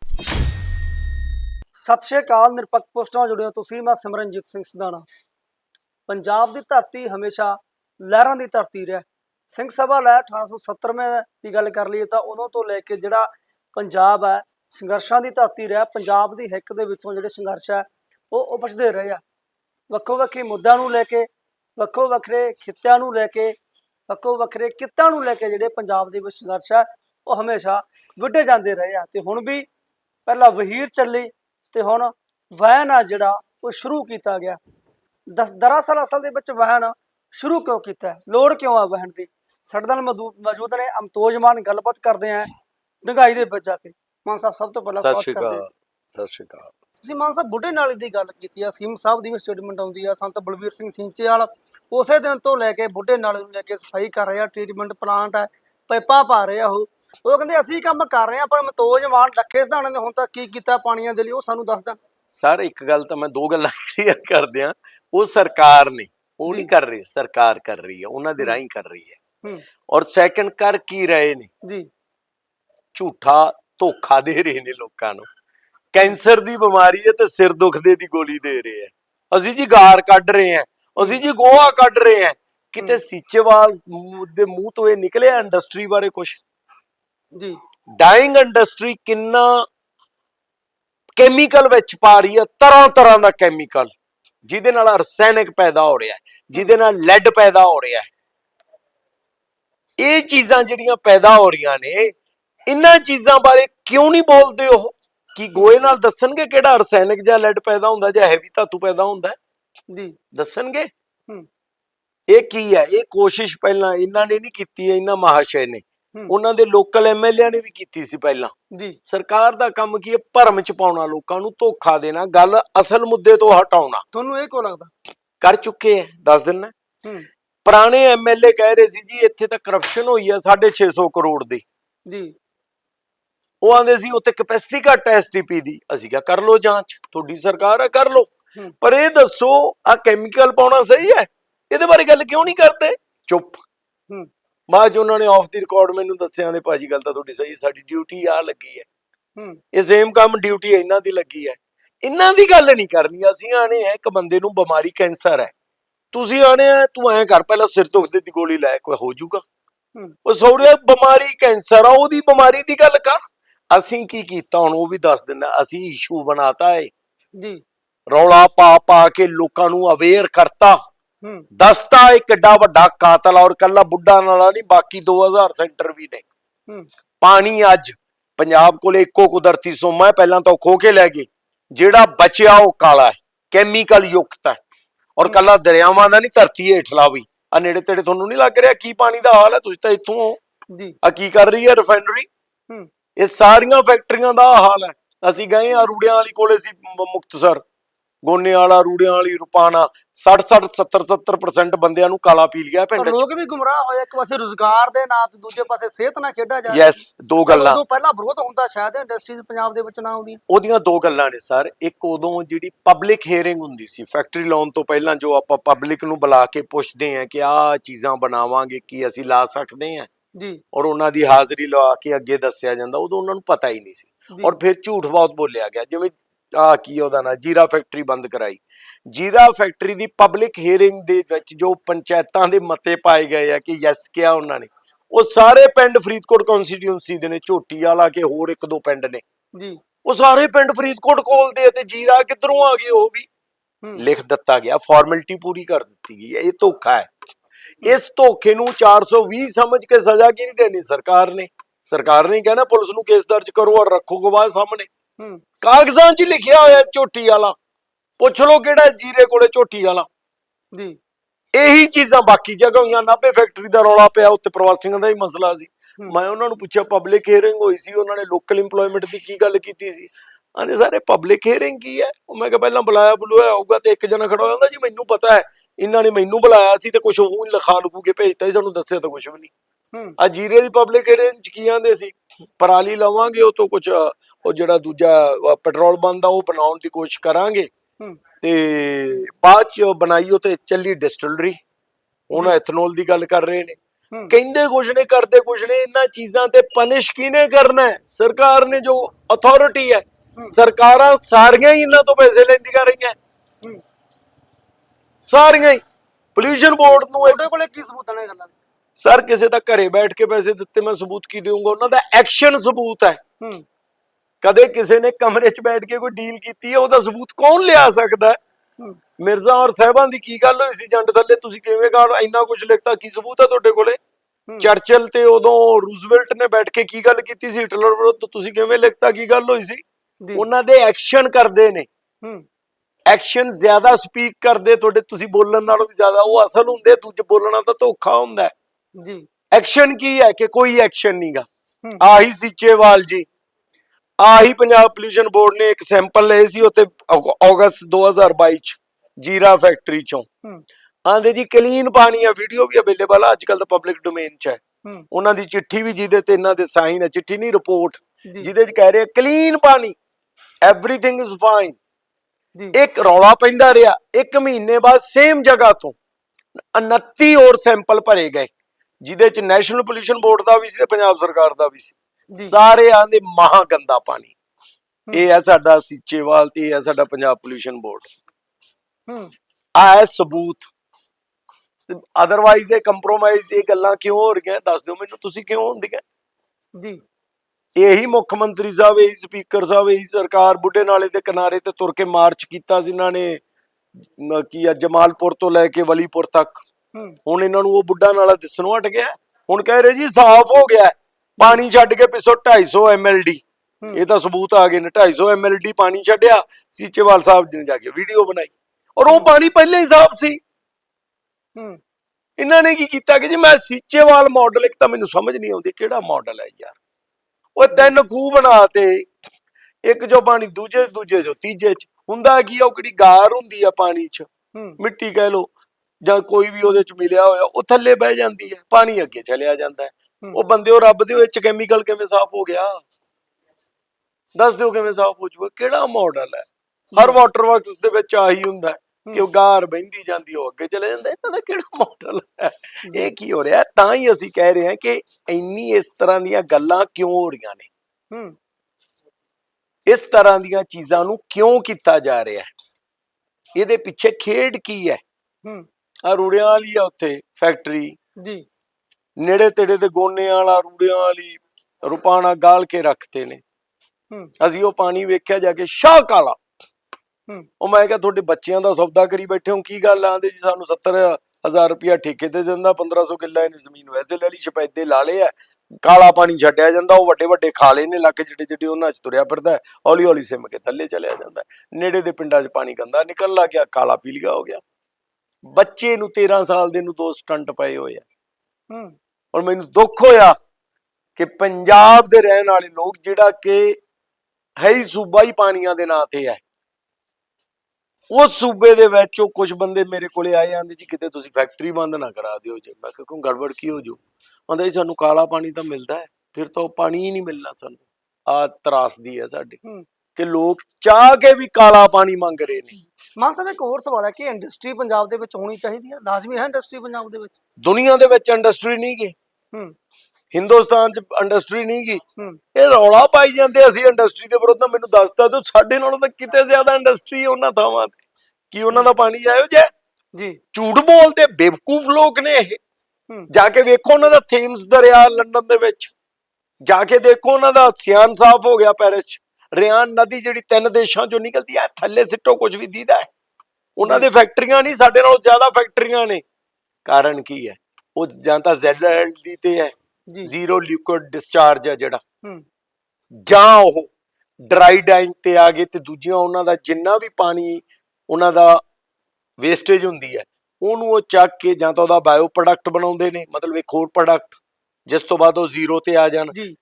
ਸਤਿ ਸ਼੍ਰੀ ਅਕਾਲ ਨਿਰਪੱਖ ਪੋਸਟਾਂ ਨਾਲ ਜੁੜੇ ਹੋ ਤੁਸੀਂ ਮੈਂ ਸਿਮਰਨਜੀਤ ਸਿੰਘ ਸਦਾਣਾ। ਪੰਜਾਬ ਦੀ ਧਰਤੀ ਹਮੇਸ਼ਾ ਲਹਿਰਾਂ ਦੀ ਧਰਤੀ ਰਿਹਾ। ਸਿੰਘ ਸਭਾ ਲਹਿਰ 1870 ਦੀ ਗੱਲ ਕਰ ਲਈਏ ਤਾਂ ਉਦੋਂ ਤੋਂ ਲੈ ਕੇ ਜਿਹੜਾ ਪੰਜਾਬ ਹੈ, ਸੰਘਰਸ਼ਾਂ ਦੀ ਧਰਤੀ ਰਿਹਾ। ਪੰਜਾਬ ਦੀ ਹਿੱਕ ਦੇ ਵਿੱਚੋਂ ਜਿਹੜੇ ਸੰਘਰਸ਼ ਹੈ, ਉਹ ਉਪਜਦੇ ਰਹੇ ਆ। ਵੱਖੋ ਵੱਖਰੇ ਮੁੱਦਿਆਂ ਨੂੰ ਲੈ ਕੇ, ਵੱਖੋ ਵੱਖਰੇ ਖਿੱਤਿਆਂ ਨੂੰ ਲੈ ਕੇ, ਵੱਖੋ ਵੱਖਰੇ ਕਿੱਤਾਂ ਨੂੰ ਲੈ ਕੇ ਜਿਹੜੇ ਪੰਜਾਬ ਦੇ ਵਿੱਚ ਸੰਘਰਸ਼ ਹੈ, ਉਹ ਹਮੇਸ਼ਾ ਵਿੱਢੇ ਜਾਂਦੇ ਰਹੇ ਆ। ਤੇ ਹੁਣ ਵੀ ਪਹਿਲਾਂ ਵਹੀਰ ਚੱਲੀ ਤੇ ਹੁਣ ਵਹਿਣ ਆ ਜਿਹੜਾ, ਉਹ ਸ਼ੁਰੂ ਕੀਤਾ ਗਿਆ। ਦਸ ਦਰਅਸਲ ਅਸਲ ਦੇ ਵਿੱਚ ਵਹਿਣ ਸ਼ੁਰੂ ਕਿਉਂ ਕੀਤਾ? ਲੋੜ ਕਿਉਂ ਆ ਵਹਿਣ ਦੀ? ਸਾਡੇ ਨਾਲ ਮੌਜੂ- ਮੌਜੂਦ ਨੇ ਅਮਤੋਜਮਾਨ ਗੱਲਬਾਤ ਕਰਦੇ ਆ ਡੰਗਾਈ ਦੇ ਵਿੱਚ ਜਾ ਕੇ। ਮਾਨ ਸਾਹਿਬ ਸਭ ਤੋਂ ਪਹਿਲਾਂ ਸਤਿ ਸ਼੍ਰੀ ਅਕਾਲ। ਸਤਿ ਸ਼੍ਰੀ ਅਕਾਲ। ਤੁਸੀਂ ਮਾਨ ਸਾਹਿਬ ਬੁੱਢੇ ਨਾਲੇ ਦੀ ਗੱਲ ਕੀਤੀ ਆ। ਸੀਮ ਸਾਹਿਬ ਦੀ ਵੀ ਸਟੇਟਮੈਂਟ ਆਉਂਦੀ ਆ। ਸੰਤ ਬਲਵੀਰ ਸਿੰਘ ਸਿੰਚੇ ਵਾਲਾ ਉਸੇ ਦਿਨ ਤੋਂ ਲੈ ਕੇ ਬੁੱਢੇ ਨਾਲੇ ਨੂੰ ਲੈ ਕੇ ਸਫ਼ਾਈ ਕਰ ਰਹੇ ਟ੍ਰੀਟਮੈਂਟ ਪਲਾਂਟ ਹੈ ਪਾਈਪਾਂ ਪਾ ਰਹੇ ਆ ਉਹ। ਉਹ ਕਹਿੰਦੇ ਅਸੀਂ ਕੰਮ ਕਰ ਰਹੇ ਆ ਪਰ ਮਤੋਜ ਮਾਨ ਲੱਖੇ ਸਿਧਾਣੇ ਨੇ ਹੁਣ ਤੱਕ ਕੀ ਕੀਤਾ? ਪਾਣੀਆਂ ਦੇ ਲਈ ਉਹ ਸਾਨੂੰ ਦੱਸ ਦੇਣ। ਸਰ ਇੱਕ ਗੱਲ ਤਾਂ ਮੈਂ ਦੋ ਗੱਲਾਂ ਕਲੀਅਰ ਕਰ ਦਿਆਂ ਉਹ ਸਰਕਾਰ ਨੇ ਉਹ ਨਹੀਂ। ਕਰ ਰਹੀ ਸਰਕਾਰ ਕਰ ਰਹੀ ਹੈ ਉਹਨਾਂ ਦੇ। ਰਾਹੀਂ ਕਰ ਰਹੀ ਹੈ। ਹੂੰ। ਔਰ ਸੈਕੰਡ ਕਰ ਕੀ ਰਹੇ ਨੇ? ਜੀ। ਝੂਠਾ ਧੋਖਾ ਦੇ ਰਹੇ ਨੇ ਲੋਕਾਂ ਨੂੰ। ਕੈਂਸਰ ਦੀ ਬਿਮਾਰੀ ਹੈ ਤੇ ਸਿਰ ਦੁਖਦੇ ਦੀ ਗੋਲੀ ਦੇ ਰਹੇ ਆ ਅਸੀਂ ਜੀ ਗਾਰ ਕੱਢ ਰਹੇ ਆ ਅਸੀਂ ਜੀ ਗੋਹਾ ਕੱਢ ਰਹੇ ਆ ਕਿਤੇ। ਸੀਚੇਵਾਲ ਦੇ ਮੂੰਹ ਤੋਂ ਇਹ ਨਿਕਲਿਆ ਇੰਡਸਟਰੀ ਬਾਰੇ ਕੁਝ ਜੀ। ਡਾਈਂਗ ਇੰਡਸਟਰੀ ਕਿੰਨਾ ਕੈਮੀਕਲ ਵਿੱਚ ਪਾ ਰਹੀ ਹੈ ਤਰ੍ਹਾਂ ਤਰ੍ਹਾਂ ਦਾ ਕੈਮੀਕਲ ਜਿਹਦੇ ਨਾਲ ਅਰਸੈਨਿਕ ਪੈਦਾ ਹੋ ਰਿਹਾ ਹੈ ਜਿਹਦੇ ਨਾਲ ਲੈਡ ਪੈਦਾ ਹੋ ਰਿਹਾ ਹੈ। ਇਹ ਚੀਜ਼ਾਂ ਜਿਹੜੀਆਂ ਪੈਦਾ ਹੋ ਰਹੀਆਂ ਨੇ ਇਹਨਾਂ ਚੀਜ਼ਾਂ ਬਾਰੇ ਕਿਉਂ ਨਹੀਂ ਬੋਲਦੇ ਉਹ? ਕੀ ਗੋਏ ਨਾਲ ਦੱਸਣਗੇ ਕਿਹੜਾ ਅਰਸੈਨਿਕ ਜਾਂ ਲੈਡ ਪੈਦਾ ਹੁੰਦਾ ਜਾਂ ਹੈਵੀ ਧਾਤੂ ਪੈਦਾ ਹੁੰਦਾ? ਜੀ। ਦੱਸਣਗੇ? ਇਹ ਕੀ ਹੈ? ਇਹ ਕੋਸ਼ਿਸ਼ ਪਹਿਲਾਂ ਇਹਨਾਂ ਨੇ ਨਹੀਂ ਕੀਤੀ ਹੈ ਇਹਨਾਂ ਮਹਾਸ਼ੈ ਨੇ। ਉਹਨਾਂ ਦੇ ਲੋਕਲ ਐਮਐਲਏ ਨੇ ਵੀ ਕੀਤੀ ਸੀ ਪਹਿਲਾਂ। ਜੀ। ਸਰਕਾਰ ਦਾ ਕੰਮ ਕੀ ਹੈ? ਭਰਮ ਚ ਪਾਉਣਾ ਲੋਕਾਂ ਨੂੰ ਧੋਖਾ ਦੇਣਾ ਗੱਲ ਅਸਲ ਮੁੱਦੇ ਤੋਂ ਹਟਾਉਣਾ। ਤੁਹਾਨੂੰ ਇਹ ਕੋ ਲੱਗਦਾ? ਕਰ ਚੁੱਕੇ ਐ ਦੱਸ ਦਿੰਨਾ ਹੂੰ। ਪੁਰਾਣੇ ਐਮਐਲਏ ਕਹਿ ਰਹੇ ਸੀ ਜੀ ਇੱਥੇ ਤਾਂ ਕਰਪਸ਼ਨ ਹੋਈ ਆ 650 ਕਰੋੜ ਦੀ। ਜੀ। ਉਹ ਆਂਦੇ ਸੀ ਉੱਥੇ ਕੈਪੈਸਿਟੀ ਘੱਟ ਐ ਐਸਟੀਪੀ ਦੀ। ਅਸੀਂ ਕਿਹਾ ਕਰ ਲਓ ਜਾਂਚ ਤੁਹਾਡੀ ਸਰਕਾਰ ਹੈ ਕਰ ਹੂੰ। ਪਰ ਇਹ ਦੱਸੋ ਆ ਕੈਮੀਕਲ ਪਾਉਣਾ ਸਹੀ ਹੈ ਇਹਦੇ ਬਾਰੇ ਗੱਲ ਕਿਉਂ ਨਹੀਂ ਕਰਦੇ? ਚੁੱਪ। ਹੂੰ। ਬਾਅਦ 'ਚ ਉਹਨਾਂ ਨੇ ਆਫ ਦੀ ਰਿਕਾਰਡ ਮੈਨੂੰ ਦੱਸਿਆ ਨੇ ਭਾਜੀ ਗੱਲ ਤਾਂ ਤੁਹਾਡੀ ਸਹੀ ਹੈ, ਸਾਡੀ ਡਿਊਟੀ ਆ ਲੱਗੀ ਹੈ। ਹੂੰ। ਇਹ ਸੇਮ ਕੰਮ ਡਿਊਟੀ ਇਹਨਾਂ ਦੀ ਲੱਗੀ ਹੈ। ਇਹਨਾਂ ਦੀ ਗੱਲ ਨਹੀਂ ਕਰਨੀ ਅਸੀਂ ਆਣੇ ਹੈ ਇੱਕ ਬੰਦੇ ਨੂੰ ਬਿਮਾਰੀ ਕੈਂਸਰ ਹੈ। ਤੁਸੀਂ ਆਣੇ ਆ ਤੂੰ ਐਂ ਕਰ ਪਹਿਲਾਂ ਸਿਰ ਦੁਖਦੇ ਦੀ ਗੋਲੀ ਲੈ ਕੋਈ ਹੋ ਜਾਊਗਾ। ਉਹ ਸੌੜਿਆ ਬਿਮਾਰੀ ਕੈਂਸਰ ਆ ਉਹਦੀ ਬਿਮਾਰੀ ਦੀ ਗੱਲ ਕਰ। ਅਸੀਂ ਕੀ ਕੀਤਾ ਹੁਣ ਉਹ ਵੀ ਦੱਸ ਦਿੰਦਾ ਅਸੀਂ ਇਸ਼ੂ ਬਣਾਤਾ ਏ। ਜੀ। ਰੌਲਾ ਪਾ ਪਾ ਕੇ ਲੋਕਾਂ ਨੂੰ ਅਵੇਅਰ ਕਰਤਾ। ਦਸਤਾ ਇੱਕ ਏਡਾ ਵੱਡਾ ਕਾਤਲ ਔਰ ਕੱਲਾ ਬੁੱਢਾ ਨਾਲਾ ਨਹੀਂ ਬਾਕੀ 2000 ਸੈਂਟਰ ਵੀ ਨੇ। ਪਾਣੀ ਅੱਜ ਪੰਜਾਬ ਕੋਲੇ ਇੱਕੋ ਕੁਦਰਤੀ ਸੋਮਾ ਹੈ ਪਹਿਲਾਂ ਤਾਂ ਖੋ ਕੇ ਲੈ ਗਏ। ਜਿਹੜਾ ਬਚਿਆ ਉਹ ਕਾਲਾ ਹੈ ਕੈਮੀਕਲ ਯੁਕਤ ਹੈ। ਔਰ ਕੱਲਾ ਦਰਿਆਵਾਂ ਦਾ ਨਹੀਂ ਧਰਤੀ ਹੇਠਲਾ ਵੀ। ਆ ਨੇੜੇ ਤੇੜੇ ਤੁਹਾਨੂੰ ਨਹੀਂ ਲੱਗ ਰਿਹਾ ਕੀ ਪਾਣੀ ਦਾ ਹਾਲ ਹੈ? ਤੁਸੀਂ ਤਾਂ ਇੱਥੋਂ ਹੋ। ਜੀ। ਆ ਕੀ ਕਰ ਰਹੀ ਹੈ ਰਿਫਾਈਨਰੀ ਹੂੰ। ਇਹ ਸਾਰੀਆਂ ਫੈਕਟਰੀਆਂ ਦਾ ਹਾਲ ਹੈ। ਅਸੀਂ ਗਏ ਆ ਰੂੜਿਆਂ ਵਾਲੀ ਕੋਲੇ ਸੀ ਮੁਕਤਸਰ। ਗੋਨੇ ਵਾਲਾ ਰੂੜਿਆਂ ਵਾਲੀ ਰੁਪਾਣਾ 60 60 70 70% ਬੰਦਿਆਂ ਨੂੰ ਕਾਲਾ ਪੀ ਲਿਆ ਪਿੰਡ ਚ। ਲੋਕ ਵੀ ਗੁੰਮਰਾਹ ਹੋਏ ਇੱਕ ਪਾਸੇ ਰੋਜ਼ਗਾਰ ਦੇ ਨਾਂ ਤੇ ਦੂਜੇ ਪਾਸੇ ਸਿਹਤ ਨਾਲ ਖੇਡਿਆ ਜਾ ਯੈਸ ਦੋ ਗੱਲਾਂ। ਉਦੋਂ ਪਹਿਲਾਂ ਵਿਰੋਧ ਹੁੰਦਾ ਸ਼ਾਇਦ ਇੰਡਸਟਰੀਜ਼ ਪੰਜਾਬ ਦੇ ਵਿੱਚ ਨਾ ਆਉਂਦੀਆਂ ਉਹਦੀਆਂ ਦੋ ਗੱਲਾਂ ਨੇ ਸਰ। ਇੱਕ ਉਦੋਂ ਜਿਹੜੀ ਪਬਲਿਕ ਹੀਅਰਿੰਗ ਹੁੰਦੀ ਸੀ ਫੈਕਟਰੀ ਲਾਉਣ ਤੋਂ ਪਹਿਲਾਂ ਜੋ ਆਪਾਂ ਪਬਲਿਕ ਨੂੰ ਬੁਲਾ ਕੇ ਪੁੱਛਦੇ ਆ ਕਿ ਆਹ ਚੀਜ਼ਾਂ ਬਣਾਵਾਂਗੇ ਕੀ ਅਸੀਂ ਲਾ ਸਕਦੇ ਆ ਜੀ। ਔਰ ਉਹਨਾਂ ਦੀ ਹਾਜ਼ਰੀ ਲਵਾ ਕੇ ਅੱਗੇ ਦੱਸਿਆ ਜਾਂਦਾ ਉਦੋਂ ਉਹਨਾਂ ਨੂੰ ਪਤਾ ਹੀ ਨਹੀਂ ਸੀ। ਔਰ ਫਿਰ ਝੂਠ ਬਹੁਤ ਬੋਲਿਆ ਗਿਆ। ਜਿਵੇਂ ਆ ਕੀ ਉਹਦਾ ਨਾ? ਜੀਰਾ ਫੈਕਟਰੀ ਬੰਦ ਕਰਾਈ। ਜੀਰਾ ਫੈਕਟਰੀ ਦੀ ਪਬਲਿਕ ਹੀਅਰਿੰਗ ਦੇ ਵਿੱਚ ਜੋ ਪੰਚਾਇਤਾਂ ਦੇ ਮਤੇ ਪਾਏ ਗਏ ਆ ਕਿ ਯੈਸ ਕਿਹਾ ਉਹਨਾਂ ਨੇ ਉਹ ਸਾਰੇ ਪਿੰਡ ਫਰੀਦਕੋਟ ਕਨਸਟੀਟਿਊਂਸੀ ਦੇ ਨੇ ਝੋਟੀ ਵਾਲਾ ਕੇ ਹੋਰ ਇੱਕ ਦੋ ਪਿੰਡ ਨੇ। ਜੀ। ਉਹ ਸਾਰੇ ਪਿੰਡ ਫਰੀਦਕੋਟ ਕੋਲਦੇ ਆ ਤੇ ਜੀਰਾ ਕਿੱਧਰੋਂ ਆ ਗਏ ਉਹ ਵੀ? ਲਿਖ ਦਿੱਤਾ ਗਿਆ ਫਾਰਮੈਲਿਟੀ ਪੂਰੀ ਕਰ ਦਿੱਤੀ ਗਈ ਹੈ ਇਹ ਧੋਖਾ ਹੈ। ਇਸ ਧੋਖੇ ਨੂੰ 420 ਸਮਝ ਕੇ ਸਜ਼ਾ ਕੀ ਨਹੀਂ ਦੇਣੀ? ਸਰਕਾਰ ਨੇ। ਸਰਕਾਰ ਨੇ ਕਹਿਣਾ ਪੁਲਿਸ ਨੂੰ ਕੇਸ ਦਰਜ ਕਰੋ ਔਰ ਰੱਖੋ ਗਵਾਹ ਸਾਹਮਣੇ। ਕਾਗਜ਼ਾਂ 'ਚ ਲਿਖਿਆ ਹੋਇਆ ਝੋਟੀ ਵਾਲਾ। ਪੁੱਛ ਲਓ ਕਿਹੜਾ ਜੀਰੇ ਕੋਲੇ ਝੋਟੀ ਵਾਲਾ। ਜੀ। ਇਹੀ ਚੀਜ਼ਾਂ ਬਾਕੀ ਜਗ੍ਹਾ ਹੋਈਆਂ ਨਾਭੇ ਫੈਕਟਰੀ ਦਾ ਰੌਲਾ ਪਿਆ ਉੱਤੇ ਪ੍ਰਵਾਸੀਆਂ ਦਾ ਹੀ ਮਸਲਾ ਸੀ। ਮੈਂ ਉਹਨਾਂ ਨੂੰ ਪੁੱਛਿਆ ਪਬਲਿਕ ਹੀਅਰਿੰਗ ਹੋਈ ਸੀ ਉਹਨਾਂ ਨੇ ਲੋਕਲ ਏਮਪਲੋਇਮੈਂਟ ਦੀ ਕੀ ਗੱਲ ਕੀਤੀ ਸੀ? ਆਂਦੇ ਸਾਰੇ ਪਬਲਿਕ ਹੀਅਰਿੰਗ ਕੀ ਹੈ? ਉਹ ਮੈਂ ਕਿਹਾ ਪਹਿਲਾਂ ਬੁਲਾਇਆ ਬੁਲਾਇਆ ਹੋਊਗਾ ਤੇ ਇੱਕ ਜਣਾ ਖੜਾ ਹੋ ਜਾਂਦਾ ਜੀ ਮੈਨੂੰ ਪਤਾ ਹੈ। ਇਹਨਾਂ ਨੇ ਮੈਨੂੰ ਬੁਲਾਇਆ ਸੀ ਤੇ ਕੁਝ ਉਹ ਲਿਖਾ ਕੇ ਭੇਜਤਾ ਸੀ ਸਾਨੂੰ ਦੱਸਿਆ ਤਾਂ ਕੁਝ ਵੀ ਨਹੀਂ। ਆ ਜੀਰੇ ਦੀ ਪਬਲਿਕ ਹੀਅਰਿੰਗ ਚ ਕੀ ਆਂਦੇ ਸੀ? ਪਰਾਲੀ ਲਵਾਂਗੇ ਉਹ ਤੋਂ ਕੁਝ ਉਹ ਜਿਹੜਾ ਦੂਜਾ ਪੈਟਰੋਲ ਬੰਦਾ ਉਹ ਬਣਾਉਣ ਦੀ ਕੋਸ਼ਿਸ਼ ਕਰਾਂਗੇ। ਤੇ ਬਾਅਦ ਚ ਬਣਾਈ ਉਹ ਤੇ ਚੱਲੀ ਡਿਸਟਿਲਰੀ। ਹੁਣ ਐਥਨੋਲ ਦੀ ਗੱਲ ਕਰ ਰਹੇ ਨੇ। ਕਹਿੰਦੇ ਕੁਛ ਨੇ ਕਰਦੇ ਕੁਛ ਨੇ ਇਹਨਾਂ ਚੀਜ਼ਾਂ ਤੇ ਪਨਿਸ਼ ਕਿਹਨੇ ਕਰਨਾ ਹੈ? ਸਰਕਾਰ ਨੇ ਜੋ ਅਥਾਰਟੀ ਹੈ। ਸਰਕਾਰਾਂ ਸਾਰੀਆਂ ਹੀ ਇਹਨਾਂ ਤੋਂ ਪੈਸੇ ਲੈਂਦੀਆਂ ਰਹੀਆਂ। ਸਾਰੀਆਂ ਹੀ। ਪੋਲੂਸ਼ਨ ਬੋਰਡ ਨੂੰ ਤੁਹਾਡੇ ਕੋਲੇ ਕੀ ਸਬੂਤ ਨੇ ਗੱਲਾਂ ਸਰ ਕਿਸੇ ਦਾ ਘਰੇ ਬੈਠ ਕੇ ਪੈਸੇ ਦਿੱਤੇ ਮੈਂ ਸਬੂਤ ਕੀ ਦੇਵਾਂਗਾ ਉਹਨਾਂ ਦਾ ਐਕਸ਼ਨ ਸਬੂਤ ਹੈ। ਕਦੇ ਕਿਸੇ ਨੇ ਕਮਰੇ 'ਚ ਬੈਠ ਕੇ ਕੋਈ ਡੀਲ ਕੀਤੀ ਹੈ ਉਹਦਾ ਸਬੂਤ ਕੌਣ ਲਿਆ ਸਕਦਾ? ਹੈ। ਮਿਰਜ਼ਾ ਔਰ ਸਾਹਿਬਾਂ ਦੀ ਕੀ ਗੱਲ ਹੋਈ ਸੀ? ਜੰਡ ਥੱਲੇ ਤੁਸੀਂ ਕਿਵੇਂ ਗਾਲ ਇੰਨਾ ਕੁਝ ਲਿਖਤਾ ਕੀ ਸਬੂਤ ਹੈ ਤੁਹਾਡੇ ਕੋਲੇ। ਚਰਚਲ ਤੇ ਉਦੋਂ ਰੂਜ਼ਵੈਲਟ ਨੇ ਬੈਠ ਕੇ ਕੀ ਗੱਲ ਕੀਤੀ ਸੀ? ਹਿਟਲਰ ਵਿਰੁੱਧ ਤੁਸੀਂ ਕਿਵੇਂ ਲਿਖਤਾ ਕੀ ਗੱਲ ਹੋਈ ਸੀ? ਉਹਨਾਂ ਦੇ ਐਕਸ਼ਨ ਕਰਦੇ ਨੇ। ਐਕਸ਼ਨ ਜ਼ਿਆਦਾ ਸਪੀਕ ਕਰਦੇ ਤੁਹਾਡੇ ਤੁਸੀਂ ਬੋਲਣ ਨਾਲੋਂ ਵੀ ਜ਼ਿਆਦਾ ਉਹ ਅਸਲ ਹੁੰਦੇ ਦੂਜੇ ਬੋਲਣਾ ਤਾਂ ਧੋਖਾ ਹੁੰਦਾ ਹੈ। ਜੀ। ਐਕਸ਼ਨ ਕੀ ਹੈ ਕਿ ਕੋਈ ਐਕਸ਼ਨ ਨਹੀਂਗਾ ਆਹੀ ਸੀਚੇਵਾਲ ਜੀ। ਆਹੀ ਪੰਜਾਬ ਪੋਲੂਸ਼ਨ ਬੋਰਡ ਨੇ ਇੱਕ ਸੈਂਪਲ ਲਏ ਸੀ ਉੱਤੇ ਅਗਸਤ 2022 ਚ ਜੀਰਾ ਫੈਕਟਰੀ ਚੋਂ। ਆਂਦੇ ਜੀ ਕਲੀਨ ਪਾਣੀ ਆ ਵੀਡੀਓ ਵੀ ਅਵੇਲੇਬਲ ਆ ਅੱਜਕੱਲ ਤਾਂ ਪਬਲਿਕ ਡੋਮੇਨ ਚ ਹੈ। ਉਹਨਾਂ ਦੀ ਚਿੱਠੀ ਵੀ ਜਿਹਦੇ ਤੇ ਇਹਨਾਂ ਦੇ ਸਾਈਨ ਹੈ ਚਿੱਠੀ ਨਹੀਂ ਰਿਪੋਰਟ ਜਿਹਦੇ ਚ ਕਹਿ ਰਹੇ ਕਲੀਨ ਪਾਣੀ ਐਵਰੀਥਿੰਗ ਇਜ਼ ਫਾਈਨ ਇੱਕ ਰੌਲਾ ਪੈਂਦਾ ਰਿਹਾ ਇੱਕ ਮਹੀਨੇ ਬਾਅਦ ਸੇਮ ਜਗ੍ਹਾ ਤੋਂ 29 ਹੋਰ ਸੈਂਪਲ ਭਰੇ ਗਏ। ਜਿਹਦੇ ਚ ਨੈਸ਼ਨਲ ਪੋਲੂਸ਼ਨ ਬੋਰਡ ਦਾ ਵੀ ਸੀ ਤੇ ਪੰਜਾਬ ਸਰਕਾਰ ਦਾ ਵੀ ਸੀ। ਸਾਰੇ ਆਂਦੇ ਮਹਾ ਗੰਦਾ ਪਾਣੀ। ਇਹ ਹੈ ਸਾਡਾ ਸੀਚੇਵਾਲ ਤੇ ਇਹ ਹੈ ਸਾਡਾ ਪੰਜਾਬ ਪੋਲੂਸ਼ਨ ਬੋਰਡ ਹੂੰ। ਆ ਹੈ ਸਬੂਤ। ਅਦਰਵਾਈਜ਼ ਇਹ ਕੰਪਰੋਮਾਈਜ਼ ਇਹ ਗੱਲਾਂ ਕਿਉਂ ਹੋ ਰਹੀਆਂ ਦੱਸ ਦਿਓ ਮੈਨੂੰ ਤੁਸੀਂ ਕਿਉਂ ਹੁੰਦੀਆਂ? ਜੀ। ਇਹੀ ਮੁੱਖ ਮੰਤਰੀ ਸਾਹਿਬ ਇਹੀ ਸਪੀਕਰ ਸਾਹਿਬ ਇਹੀ ਸਰਕਾਰ ਬੁੱਢੇ ਨਾਲੇ ਦੇ ਕਿਨਾਰੇ ਤੇ ਤੁਰ ਕੇ ਮਾਰਚ ਕੀਤਾ ਸੀ ਇਹਨਾਂ ਨੇ ਕੀ ਆ ਜਮਾਲਪੁਰ ਤੋਂ ਲੈ ਕੇ ਵਲੀਪੁਰ ਤੱਕ। ਹੁਣ ਇਹਨਾਂ ਨੂੰ ਉਹ ਬੁੱਢਾ ਨਾਲਾ ਦਿਸਣੋਂ ਹਟ ਗਿਆ। ਹੁਣ ਕਹਿ ਰਹੇ ਜੀ ਸਾਫ਼ ਹੋ ਗਿਆ। ਪਾਣੀ ਛੱਡ ਕੇ ਪਿੱਛੋਂ 250 ਐਮਐਲਡੀ। ਇਹ ਤਾਂ ਸਬੂਤ ਆ ਗਏ ਨੇ। 250 ਐਮਐਲਡੀ ਪਾਣੀ ਛੱਡਿਆ। ਸੀਚੇਵਾਲ ਸਾਹਿਬ ਜੀ ਨੇ ਜਾ ਕੇ ਵੀਡੀਓ ਬਣਾਈ। ਔਰ ਉਹ ਪਾਣੀ ਪਹਿਲਾਂ ਹੀ ਸਾਫ਼ ਸੀ। ਹੂੰ। ਇਹਨਾਂ ਨੇ ਕੀ ਕੀਤਾ ਕਿ ਜੀ ਮੈਂ ਸੀਚੇਵਾਲ ਮਾਡਲ ਇੱਕ ਤਾਂ ਮੈਨੂੰ ਸਮਝ ਨਹੀਂ ਆਉਂਦੀ ਕਿਹੜਾ ਮਾਡਲ ਹੈ ਯਾਰ। ਉਹ ਤਿੰਨ ਖੂਹ ਬਣਾਤੇ ਇੱਕ ਜੋ ਪਾਣੀ ਦੂਜੇ ਦੂਜੇ ਜੋ ਤੀਜੇ ਚ। ਹੁੰਦਾ ਕੀ ਉਹ ਕਿਹੜੀ ਗਾਰ ਹੁੰਦੀ ਆ ਪਾਣੀ ਚ। ਮਿੱਟੀ ਕਹਿ ਲੋ ਜਾਂ ਕੋਈ ਵੀ ਉਹਦੇ ਚ ਮਿਲਿਆ ਹੋਇਆ ਉਹ ਥੱਲੇ ਬਹਿ ਜਾਂਦੀ ਹੈ ਪਾਣੀ ਅੱਗੇ ਚਲਿਆ ਜਾਂਦਾ ਹੈ। ਉਹ ਬੰਦੇ ਉਹ ਰੱਬ ਦੇ ਵਿੱਚ ਕੈਮੀਕਲ ਕਿਵੇਂ ਸਾਫ਼ ਹੋ ਗਿਆ? ਦੱਸ ਦਿਓ ਕਿਵੇਂ ਸਾਫ਼ ਹੋ ਜੂਗਾ ਕਿਹੜਾ ਮਾਡਲ ਹੈ? ਹਰ ਵਾਟਰ ਵਰਕਸ ਦੇ ਵਿੱਚ ਆਹੀ ਹੁੰਦਾ ਕਿ ਉਹ ਗਾਰ ਬਹਿੰਦੀ ਜਾਂਦੀ ਉਹ ਅੱਗੇ ਚਲੇ ਜਾਂਦਾ ਇਹਨਾਂ ਦਾ ਕਿਹੜਾ ਮਾਡਲ ਹੈ? ਇਹ ਕੀ ਹੋ ਰਿਹਾ? ਤਾਂ ਹੀ ਅਸੀਂ ਕਹਿ ਰਹੇ ਹਾਂ ਕਿ ਇੰਨੀ ਇਸ ਤਰ੍ਹਾਂ ਦੀਆਂ ਗੱਲਾਂ ਕਿਉਂ ਹੋ ਰਹੀਆਂ ਨੇ? ਹੂੰ। ਇਸ ਤਰ੍ਹਾਂ ਦੀਆਂ ਚੀਜ਼ਾਂ ਨੂੰ ਕਿਉਂ ਕੀਤਾ ਜਾ ਰਿਹਾ ਹੈ? ਇਹਦੇ ਪਿੱਛੇ ਖੇਡ ਕੀ ਹੈ? ਹੂੰ। ਆ ਰੂੜਿਆਂ ਵਾਲੀ ਆ ਉੱਥੇ ਫੈਕਟਰੀ ਜੀ। ਨੇੜੇ ਤੇੜੇ ਤੇ ਗੋਨੇ ਵਾਲਾ ਰੂੜਿਆਂ ਵਾਲੀ ਰੁਪਾਣਾ ਗਾਲ ਕੇ ਰੱਖਤੇ ਨੇ। ਹੂੰ। ਅਸੀਂ ਉਹ ਪਾਣੀ ਵੇਖਿਆ ਜਾ ਕੇ ਸ਼ਾਹ ਕਾਲਾ। ਹੂੰ। ਉਹ ਮੈਂ ਕਿਹਾ ਤੁਹਾਡੇ ਬੱਚਿਆਂ ਦਾ ਸੌਦਾ ਕਰੀ ਬੈਠੇ ਹੋ ਕੀ ਗੱਲ ਆਂਦੇ ਜੀ ਸਾਨੂੰ 70000 ਰੁਪਇਆ ਠੇਕੇ ਤੇ ਦਿੰਦਾ 1500 ਕਿੱਲਾ ਇਹਨੇ ਜ਼ਮੀਨ ਵੈਸੇ ਲੈ ਲਈ ਸ਼ਪੈਦੇ ਲਾ ਲਏ ਆ। ਕਾਲਾ ਪਾਣੀ ਛੱਡਿਆ ਜਾਂਦਾ ਉਹ ਵੱਡੇ ਵੱਡੇ ਖਾਲੇ ਨੇ ਲੱਕ ਜਿਹੜੇ ਜਿਹੜੇ ਉਹਨਾਂ 'ਚ ਤੁਰਿਆ ਫਿਰਦਾ ਹੌਲੀ ਹੌਲੀ ਸਿਮ ਕੇ ਥੱਲੇ ਚਲਿਆ ਜਾਂਦਾ। ਨੇੜੇ ਦੇ ਪਿੰਡਾਂ 'ਚ ਪਾਣੀ ਗੰਦਾ ਨਿਕਲਣ ਲੱਗ ਗਿਆ ਕਾਲਾ ਪੀਲੀਆ ਹੋ ਗਿਆ। ਬੱਚੇ ਨੂੰ 13 ਸਾਲ ਦੇ ਨੂੰ ਦੋ ਸਟੰਟ ਪਏ ਹੋਏ ਆ। ਹੂੰ। ਔਰ ਮੈਨੂੰ ਦੁੱਖ ਹੋਇਆ ਕਿ ਪੰਜਾਬ ਦੇ ਰਹਿਣ ਵਾਲੇ ਲੋਕ ਜਿਹੜਾ ਕਿ ਹੈ ਹੀ ਸੂਬਾ ਹੀ ਪਾਣੀਆਂ ਦੇ ਨਾਂ ਤੇ ਹੈ। ਉਸ ਸੂਬੇ ਦੇ ਵਿੱਚ ਉਹ ਕੁਝ ਬੰਦੇ ਮੇਰੇ ਕੋਲੇ ਆਏ ਆਂਦੇ ਜੀ ਕਿਤੇ ਤੁਸੀਂ ਫੈਕਟਰੀ ਬੰਦ ਨਾ ਕਰਾ ਦਿਓ ਜੀ। ਮੈਂ ਕਿਹਾ ਕਿਉਂ ਗੜਬੜ ਕੀ ਹੋ ਜੂ? ਕਹਿੰਦਾ ਜੀ ਸਾਨੂੰ ਕਾਲਾ ਪਾਣੀ ਤਾਂ ਮਿਲਦਾ ਹੈ ਫਿਰ ਤਾਂ ਉਹ ਪਾਣੀ ਹੀ ਨਹੀਂ ਮਿਲਣਾ ਸਾਨੂੰ। ਆ ਤਰਾਸਦੀ ਹੈ ਸਾਡੀ ਕਿ ਲੋਕ ਚਾਹ ਕੇ ਵੀ ਕਾਲਾ ਪਾਣੀ ਮੰਗ ਰਹੇ ਨੇ। ਮਾਨ ਸਾਹਿਬ ਇੱਕ ਹੋਰ ਸਵਾਲ ਹੈ ਕਿ ਇੰਡਸਟਰੀ ਪੰਜਾਬ ਦੇ ਵਿੱਚ ਹੋਣੀ ਚਾਹੀਦੀ ਹੈ? ਲਾਜ਼ਮੀ ਹੈ ਇੰਡਸਟਰੀ ਪੰਜਾਬ ਦੇ ਵਿੱਚ? ਦੁਨੀਆ ਦੇ ਵਿੱਚ ਇੰਡਸਟਰੀ ਨਹੀਂ ਗੀ। ਹੂੰ। ਹਿੰਦੁਸਤਾਨ 'ਚ ਇੰਡਸਟਰੀ ਨਹੀਂ ਗੀ। ਹੂੰ। ਇਹ ਰੌਲਾ ਪਾਈ ਜਾਂਦੇ ਅਸੀਂ ਇੰਡਸਟਰੀ ਦੇ ਵਿਰੁੱਧ। ਮੈਨੂੰ ਦੱਸਦਾ ਤੂੰ ਸਾਡੇ ਨਾਲੋਂ ਤਾਂ ਕਿਤੇ ਜ਼ਿਆਦਾ ਇੰਡਸਟਰੀ ਉਹਨਾਂ ਥਾਵਾਂ ਤੇ। ਕੀ ਉਹਨਾਂ ਦਾ ਪਾਣੀ ਆਇਓ ਜੇ? ਜੀ। ਝੂਠ ਬੋਲਦੇ ਬੇਵਕੂਫ ਲੋਕ ਨੇ ਇਹ। ਜਾ ਕੇ ਵੇਖੋ ਉਹਨਾਂ ਦਾ ਥੇਮਸ ਦਰਿਆ ਲੰਡਨ ਦੇ ਵਿੱਚ। ਜਾ ਕੇ ਦੇਖੋ ਉਹਨਾਂ ਦਾ ਸਿਆਨ ਸਾਫ਼ ਹੋ ਗਿਆ ਪੈਰਿਸ 'ਚ। ਰਿਆਨ ਨਦੀ ਜਿਹੜੀ ਤਿੰਨ ਦੇਸ਼ਾਂ ਚੋਂ ਨਿਕਲਦੀ ਹੈ ਥੱਲੇ ਸਿੱਟੋ ਕੁਝ ਵੀ ਦੀਦਾ ਹੈ। ਉਹਨਾਂ ਦੇ ਫੈਕਟਰੀਆਂ ਨਹੀਂ ਸਾਡੇ ਨਾਲੋਂ ਜ਼ਿਆਦਾ ਫੈਕਟਰੀਆਂ ਨੇ। ਕਾਰਨ ਕੀ ਹੈ? ਉਹ ਜਾਂ ਤਾਂ ਜ਼ੈਲਡੀ ਤੇ ਹੈ ਜ਼ੀਰੋ ਲਿਕੁਇਡ ਡਿਸਚਾਰਜ ਹੈ ਜਿਹੜਾ। ਜਾਂ ਉਹ ਡਰਾਈ ਡਾਈਂਗ ਤੇ ਆ ਗਏ ਤੇ ਦੂਜੀਆਂ ਉਹਨਾਂ ਦਾ ਜਿੰਨਾ ਵੀ ਪਾਣੀ ਉਹਨਾਂ ਦਾ ਵੇਸਟੇਜ ਹੁੰਦੀ ਹੈ ਉਹਨੂੰ ਉਹ ਚੱਕ ਕੇ ਜਾਂ ਤਾਂ ਉਹਦਾ ਬਾਇਓ ਪ੍ਰੋਡਕਟ ਬਣਾਉਂਦੇ ਨੇ ਮਤਲਬ ਇੱਕ ਹੋਰ ਪ੍ਰੋਡਕਟ ਜਿਸ ਤੋਂ ਬਾਅਦ ਉਹ ਜ਼ੀਰੋ ਤੇ ਆ ਜਾਣ ਜੀ।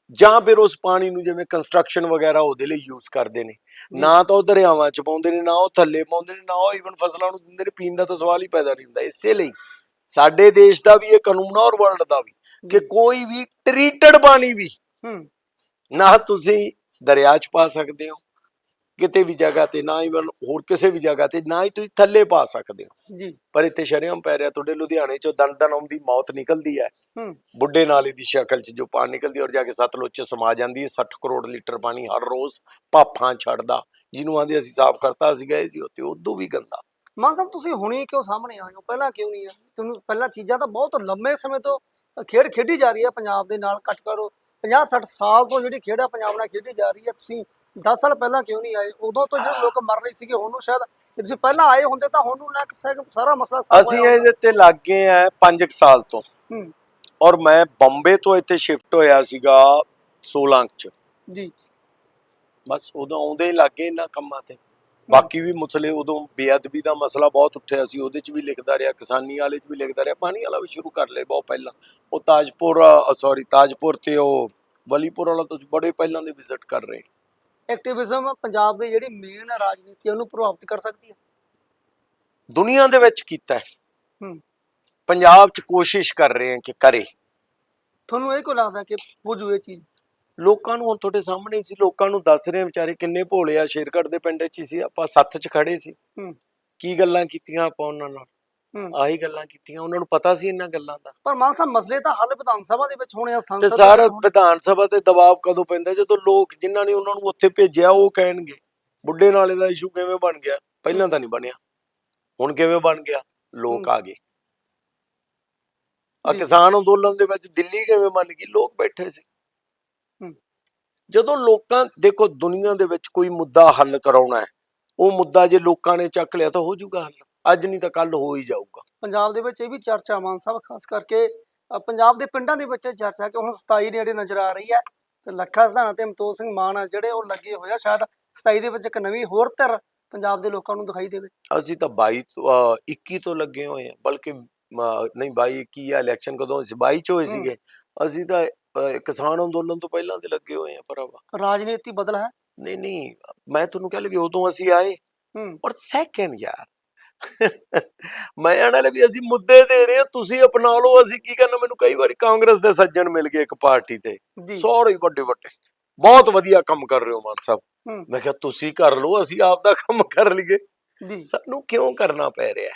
ਫਿਰ ਉਸ ਪਾਣੀ ਨੂੰ ਜਿਵੇਂ ਕੰਸਟਰਕਸ਼ਨ ਵਗੈਰਾ ਉਹਦੇ ਲਈ ਯੂਜ਼ ਕਰਦੇ ਨੇ। ਨਾ ਤਾਂ ਉਹ ਦਰਿਆਵਾਂ ਚ ਪਾਉਂਦੇ ਨੇ ਨਾ ਉਹ ਥੱਲੇ ਪਾਉਂਦੇ ਨੇ ਨਾ ਉਹ ਈਵਨ ਫਸਲਾਂ ਨੂੰ ਦਿੰਦੇ ਨੇ ਪੀਣ ਦਾ ਤਾਂ ਸਵਾਲ ਹੀ ਪੈਦਾ ਨਹੀਂ ਹੁੰਦਾ ਇਸੇ ਲਈ। ਸਾਡੇ ਦੇਸ਼ ਦਾ ਵੀ ਇਹ ਕਾਨੂੰਨ ਆ ਔਰ ਵਰਲਡ ਦਾ ਵੀ ਕਿ ਕੋਈ ਵੀ ਟ੍ਰੀਟਡ ਪਾਣੀ ਵੀ ਨਾ ਤੁਸੀਂ ਦਰਿਆ 'ਚ ਪਾ ਸਕਦੇ ਹੋ ਕਿਤੇ ਵੀ ਜਗ੍ਹਾ ਤੇ ਨਾ ਇਵਨ ਹੋਰ ਕਿਸੇ ਵੀ ਜਗ੍ਹਾ ਤੇ ਨਾ ਹੀ ਤੁਸੀਂ ਥੱਲੇ ਪਾ ਸਕਦੇ ਹੋ। ਜੀ। ਪਰ ਇੱਥੇ ਸ਼ਰੇਆਮ ਪੈ ਰਿਹਾ ਤੁਹਾਡੇ ਲੁਧਿਆਣੇ 'ਚੋਂ ਦਨ ਦਨ ਆਉਂਦੀ ਮੌਤ ਨਿਕਲਦੀ ਹੈ। ਹੂੰ। ਬੁੱਢੇ ਨਾਲੇ ਦੀ ਸ਼ਕਲ 'ਚ ਜੋ ਪਾਣੀ ਨਿਕਲਦੀ ਔਰ ਜਾ ਕੇ ਸਤਲੁਜ 'ਚ ਸਮਾ ਜਾਂਦੀ ਹੈ 60 ਕਰੋੜ ਲੀਟਰ ਪਾਣੀ ਹਰ ਰੋਜ਼ ਭਾਫਾਂ ਛੱਡਦਾ। ਜਿਹਨੂੰ ਆਂਦੇ ਅਸੀਂ ਸਾਫ਼ ਕਰਤਾ ਅਸੀਂ ਗਏ ਸੀ ਉੱਥੇ ਉਦੋਂ ਵੀ ਗੰਦਾ। ਮਾਨ ਸਾਹਿਬ ਤੁਸੀਂ ਹੁਣੀ ਕਿਉਂ ਸਾਹਮਣੇ ਆਏ ਹੋ? ਪਹਿਲਾਂ ਕਿਉਂ ਨਹੀਂ ਆ? ਤੁਹਾਨੂੰ ਪਹਿਲਾਂ ਚੀਜ਼ਾਂ ਤਾਂ ਬਹੁਤ ਲੰਮੇ ਸਮੇਂ ਤੋਂ ਖੇਡ ਖੇਡੀ ਜਾ ਰਹੀ ਹੈ ਪੰਜਾਬ ਦੇ ਨਾਲ ਘੱਟ ਕਰੋ। 50 60 ਸਾਲ ਤੋਂ ਜਿਹੜੀ ਖੇਡ ਆ ਪੰਜਾਬ ਨਾਲ ਖੇਡੀ ਜਾ ਰਹੀ ਹੈ। ਤੁਸੀਂ 10 ਸਾਲ ਪਹਿਲਾਂ ਕਿਉਂ ਨਹੀਂ ਆਏ? ਉਦੋਂ ਤੋਂ ਜਿਹੜੇ ਲੋਕ ਮਰ ਰਹੇ ਸੀਗੇ ਹੁਣ ਨੂੰ ਸ਼ਾਇਦ ਜੇ ਤੁਸੀਂ ਪਹਿਲਾਂ ਆਏ ਹੁੰਦੇ ਤਾਂ ਹੁਣ ਨੂੰ ਸਾਰਾ ਮਸਲਾ ਸਾਫ਼ ਅਸੀਂ ਹੋਇਆ ਇਹਦੇ ਤੇ ਲੱਗੇ ਆ 5 ਸਾਲ ਤੋਂ। ਹੂੰ। ਔਰ ਮੈਂ ਬੰਬੇ ਤੋਂ ਇੱਥੇ ਸ਼ਿਫਟ ਹੋਇਆ ਸੀਗਾ 16 'ਚ। ਜੀ। ਬਸ ਉਦੋਂ ਆਉਂਦੇ ਹੀ ਲੱਗੇ ਇਹਨਾਂ ਕੰਮਾਂ ਤੇ। ਬਾਕੀ ਵੀ ਮਸਲੇ ਉਦੋਂ ਬੇਅਦਬੀ ਦਾ ਮਸਲਾ ਬਹੁਤ ਉੱਠਿਆ ਸੀ। ਉਹਦੇ 'ਚ ਵੀ ਲਿਖਦਾ ਰਿਹਾ ਕਿਸਾਨੀ ਵਾਲੇ 'ਚ ਵੀ ਲਿਖਦਾ ਰਿਹਾ। ਪਾਣੀ ਵਾਲਾ ਵੀ ਸ਼ੁਰੂ ਕਰ ਲਏ ਬਹੁਤ ਪਹਿਲਾਂ। ਉਹ ਤਾਜਪੁਰ ਸੌਰੀ ਤਾਜਪੁਰ ਤੇ ਉਹ ਵਲੀਪੁਰ ਵਾਲਾ ਤੋਂ ਬੜੇ ਪਹਿਲਾਂ ਦੇ ਵਿਜ਼ਿਟ ਕਰ ਰਹੇ। ਐਕਟਿਵਿਜ਼ਮ ਪੰਜਾਬ ਦੀ ਜਿਹੜੀ ਮੇਨ ਰਾਜਨੀਤੀ ਉਹਨੂੰ ਪ੍ਰਭਾਵਿਤ ਕਰ ਸਕਦੀ ਹੈ ਦੁਨੀਆ ਦੇ ਵਿੱਚ ਕੀਤਾ ਹੈ। ਪੰਜਾਬ 'ਚ ਕੋਸ਼ਿਸ਼ ਕਰ ਰਹੇ ਹਾਂ ਕਿ ਕਰੇ। ਤੁਹਾਨੂੰ ਇਹ ਕਿਉਂ ਲੱਗਦਾ ਕਿ ਪੁੱਜੂ ਇਹ ਚੀਜ਼? ਲੋਕਾਂ ਨੂੰ ਹੁਣ ਤੁਹਾਡੇ ਸਾਹਮਣੇ ਸੀ ਲੋਕਾਂ ਨੂੰ ਦੱਸ ਰਹੇ ਵਿਚਾਰੇ ਕਿੰਨੇ ਭੋਲੇ ਆ ਸ਼ੇਰਗੜ੍ਹ ਦੇ ਪਿੰਡ 'ਚ ਸੀ ਆਪਾਂ ਸੱਥ 'ਚ ਖੜੇ ਸੀ। ਕੀ ਗੱਲਾਂ ਕੀਤੀਆਂ ਆਪਾਂ ਉਹਨਾਂ ਨਾਲ? ਆਹੀ ਗੱਲਾਂ ਕੀਤੀਆਂ ਉਹਨਾਂ ਨੂੰ ਪਤਾ ਸੀ ਇਹਨਾਂ ਗੱਲਾਂ ਦਾ। ਪਰ ਮਾਨ ਸਾਹਿਬ ਮਸਲੇ ਤਾਂ ਹੱਲ ਵਿਧਾਨ ਸਭਾ ਦੇ ਵਿੱਚ ਹੋਣੇ ਆ ਸੰਸਦ ਤੇ ਦੇ ਸਾਰਾ ਵਿੱਚ ਹੋਣੇ। ਵਿਧਾਨ ਸਭਾ ਤੇ ਦਬਾਅ ਕਦੋਂ ਪੈਂਦਾ? ਜਦੋਂ ਲੋਕ ਜਿਨ੍ਹਾਂ ਨੇ ਉਹਨਾਂ ਨੂੰ ਉੱਥੇ ਭੇਜਿਆ ਉਹ ਕਹਿਣਗੇ ਬੁੱਢੇ ਨਾਲੇ ਦਾ ਇਸ਼ੂ ਕਿਵੇਂ ਬਣ ਗਿਆ? ਪਹਿਲਾਂ ਤਾਂ ਨਹੀਂ ਬਣਿਆ। ਹੁਣ ਕਿਵੇਂ ਬਣ ਗਿਆ? ਲੋਕ। ਆ ਗਏ। ਆ ਜੀ। ਕਿਸਾਨ ਅੰਦੋਲਨ ਦੇ ਵਿੱਚ ਦਿੱਲੀ ਕਿਵੇਂ ਬਣ ਗਈ? ਲੋਕ ਬੈਠੇ ਸੀ। ਹੂੰ। ਜਦੋਂ ਲੋਕਾਂ ਦੇਖੋ ਦੁਨੀਆ ਦੇ ਵਿੱਚ ਕੋਈ ਮੁੱਦਾ ਹੱਲ ਕਰਾਉਣਾ ਹੈ ਉਹ ਮੁੱਦਾ ਜੇ ਲੋਕਾਂ ਨੇ ਚੱਕ ਲਿਆ ਤਾਂ ਹੋ ਜਾਊਗਾ ਹੱਲ। ਅੱਜ ਨਹੀਂ ਤਾਂ ਕੱਲ ਹੋ ਹੀ ਜਾਊਗਾ। ਪੰਜਾਬ ਦੇ ਵਿੱਚ ਇਹ ਵੀ ਚਰਚਾ ਮਾਨ ਸਾਹਿਬ ਖਾਸ ਕਰਕੇ ਅ, ਪੰਜਾਬ ਦੇ ਪਿੰਡਾਂ ਦੇ ਵਿੱਚ ਇਹ ਚਰਚਾ ਕਿ ਹੁਣ 27 ਨੇੜੇ ਨਜ਼ਰ ਆ ਰਹੀ ਹੈ ਤੇ ਲੱਖਾ ਸਧਾਣਾ ਤੇ ਅਮਤੋਜ ਸਿੰਘ ਮਾਨ ਆ ਜਿਹੜੇ ਉਹ ਲੱਗੇ ਹੋਏ ਆ ਸ਼ਾਇਦ 27 ਦੇ ਵਿੱਚ ਇੱਕ ਨਵੀਂ ਹੋਰ ਧਿਰ ਪੰਜਾਬ ਦੇ ਲੋਕਾਂ ਨੂੰ ਦਿਖਾਈ ਦੇਵੇ। ਅਸੀਂ ਤਾਂ 22 ਤੋਂ ਅਹ 21 ਤੋਂ ਲੱਗੇ ਹੋਏ ਆ ਬਲਕਿ ਅਹ ਨਹੀਂ 22 21 ਆ ਇਲੈਕਸ਼ਨ ਕਦੋਂ ਸੀ? 22 ਚ ਹੋਏ ਹੂੰ। ਸੀਗੇ। ਅਸੀਂ ਤਾਂ ਅਹ, ਕਿਸਾਨ ਅੰਦੋਲਨ ਤੋਂ ਪਹਿਲਾਂ ਦੇ ਲੱਗੇ ਹੋਏ ਆ ਭਰਾਵਾ ਰਾਜਨੀਤੀ ਬਦਲ ਹੈ। ਨਹੀਂ ਨਹੀਂ ਮੈਂ ਤੁਹਾਨੂੰ ਕਹਿ ਵੀ ਉਦੋਂ ਅਸੀਂ ਆਏ। ਹੂੰ। ਔਰ ਸੈਕਿੰਡ ਯਾਰ ਮੈਂ ਆਣਾ ਲੈ ਵੀ ਅਸੀਂ ਮੁੱਦੇ ਦੇ ਰਹੇ ਹਾਂ ਤੁਸੀਂ ਅਪਣਾ ਲਓ ਅਸੀਂ ਕੀ ਕਰਨਾ? ਮੈਨੂੰ ਕਈ ਵਾਰੀ ਕਾਂਗਰਸ ਦੇ ਸੱਜਣ ਮਿਲ ਗਏ ਇੱਕ ਪਾਰਟੀ ਤੇ। ਸਾਰੇ ਵੱਡੇ ਵੱਡੇ ਬਹੁਤ ਵਧੀਆ ਕੰਮ ਕਰ ਰਹੇ ਹੋ ਮਾਨ ਸਾਹਿਬ। ਮੈਂ ਕਿਹਾ ਤੁਸੀਂ ਕਰ ਲਓ ਅਸੀਂ ਆਪ ਦਾ ਕੰਮ ਕਰ ਲਈਏ। ਜੀ। ਸਾਨੂੰ ਕਿਉਂ ਕਰਨਾ ਪੈ ਰਿਹਾ ਹੈ?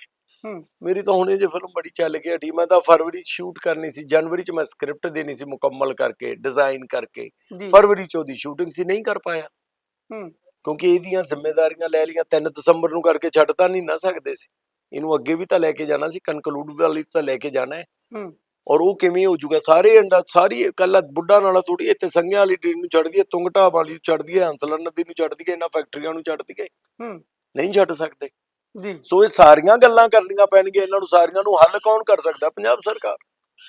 ਮੇਰੀ ਤਾਂ ਹੁਣੇ ਜੇ ਫਿਲਮ ਬੜੀ ਚੱਲ ਕੇ ਹਟੀ। ਮੈਂ ਤਾਂ ਫਰਵਰੀ 'ਚ ਸ਼ੂਟ ਕਰਨੀ ਸੀ। ਜਨਵਰੀ 'ਚ ਮੈਂ ਸਕ੍ਰਿਪਟ ਦੇਣੀ ਸੀ ਮੁਕੰਮਲ ਕਰਕੇ ਡਿਜ਼ਾਈਨ ਕਰਕੇ। ਫਰਵਰੀ 'ਚ ਉਹਦੀ ਸ਼ੂਟਿੰਗ ਸੀ ਨਹੀਂ ਕਰ ਪਾਇਆ। ਕਿਉਂਕਿ ਇਹਦੀਆਂ ਜ਼ਿੰਮੇਵਾਰੀਆਂ ਲੈ ਲਈਆਂ 3 ਦਸੰਬਰ ਨੂੰ ਕਰਕੇ ਛੱਡ ਤਾਂ ਨਹੀਂ ਨਾ ਸਕਦੇ ਸੀ। ਇਹਨੂੰ ਅੱਗੇ ਵੀ ਤਾਂ ਲੈ ਕੇ ਜਾਣਾ ਸੀ ਕਨਕਲੂਡ ਵਾਲੀ ਤਾਂ ਲੈ ਕੇ ਜਾਣਾ ਹੈ। ਹੂੰ। ਔਰ ਉਹ ਕਿਵੇਂ ਹੋ ਜਾਊਗਾ ਸਾਰੇ ਅੰਡਾ ਸਾਰੀ ਕੱਲਾ ਬੁੱਢਾ ਨਾਲਾ ਥੋੜੀ ਇੱਥੇ ਸੰਘਿਆ ਵਾਲੀ ਟ੍ਰੇਨ ਨੂੰ ਚੜਦੀ ਹੈ ਤੁੰਗਟਾ ਵਾਲੀ ਨੂੰ ਚੜਦੀ ਹੈ ਹੰਸਲਾ ਨਦੀ ਨੂੰ ਚੜਦੀ ਹੈ ਇਹਨਾਂ ਫੈਕਟਰੀਆਂ ਨੂੰ ਚੜਦੀ ਹੈ। ਹੂੰ। ਨਹੀਂ ਛੱਡ ਸਕਦੇ। ਜੀ। ਸੋ ਇਹ ਸਾਰੀਆਂ ਗੱਲਾਂ ਕਰਨੀਆਂ ਪੈਣਗੀਆਂ ਇਹਨਾਂ ਨੂੰ ਸਾਰੀਆਂ ਨੂੰ ਹੱਲ ਕੌਣ ਕਰ ਸਕਦਾ? ਪੰਜਾਬ ਸਰਕਾਰ।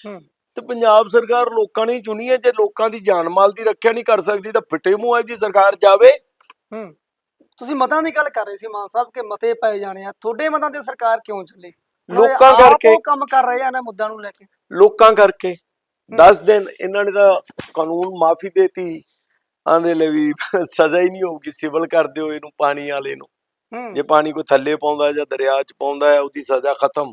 ਹੂੰ। ਤੇ ਪੰਜਾਬ ਸਰਕਾਰ ਲੋਕਾਂ ਨੇ ਚੁਣੀ ਹੈ ਜੇ ਲੋਕਾਂ ਦੀ ਜਾਨ ਮਾਲ ਦੀ ਰੱਖਿਆ ਨਹੀਂ ਕਰ ਸਕਦੀ ਤਾਂ ਫਿੱਟੇ ਮੂੰਹ ਹੈ ਜੀ ਸਰਕਾਰ ਜਾਵੇ। ਹੂੰ। ਤੁਸੀਂ ਮਤਾਂ ਦੀ ਗੱਲ ਕਰ ਰਹੇ ਸੀ ਮਾਨ ਸਾਹਿਬ ਕਿ ਮਤੇ ਪਏ ਜਾਣੇ ਆ। ਤੁਹਾਡੇ ਮਤਾਂ ਤੇ ਸਰਕਾਰ ਕਿਉਂ ਚੱਲੀ? ਲੋਕਾਂ ਆਪ ਕਰਕੇ ਉਹ ਕੰਮ ਕਰ ਰਹੇ ਆ ਇਹਨਾਂ ਮੁੱਦਿਆਂ ਨੂੰ ਲੈ ਕੇ। ਲੋਕਾਂ ਕਰਕੇ। 10 ਦਿਨ ਇਹਨਾਂ ਨੇ ਤਾਂ ਕਾਨੂੰਨ ਮਾਫੀ ਦੇਤੀ। ਆਂਦੇ ਲਈ ਵੀ *laughs* ਸਜ਼ਾ ਹੀ ਨਹੀਂ ਹੋਊਗੀ। ਸਿਵਲ ਕਰ ਦਿਓ ਇਹਨੂੰ ਪਾਣੀ ਵਾਲੇ ਨੂੰ। ਹੂੰ। ਜੇ ਪਾਣੀ ਕੋਈ ਥੱਲੇ ਪਾਉਂਦਾ ਜਾਂ ਦਰਿਆ 'ਚ ਪਾਉਂਦਾ ਹੈ ਉਹਦੀ ਸਜ਼ਾ ਖਤਮ।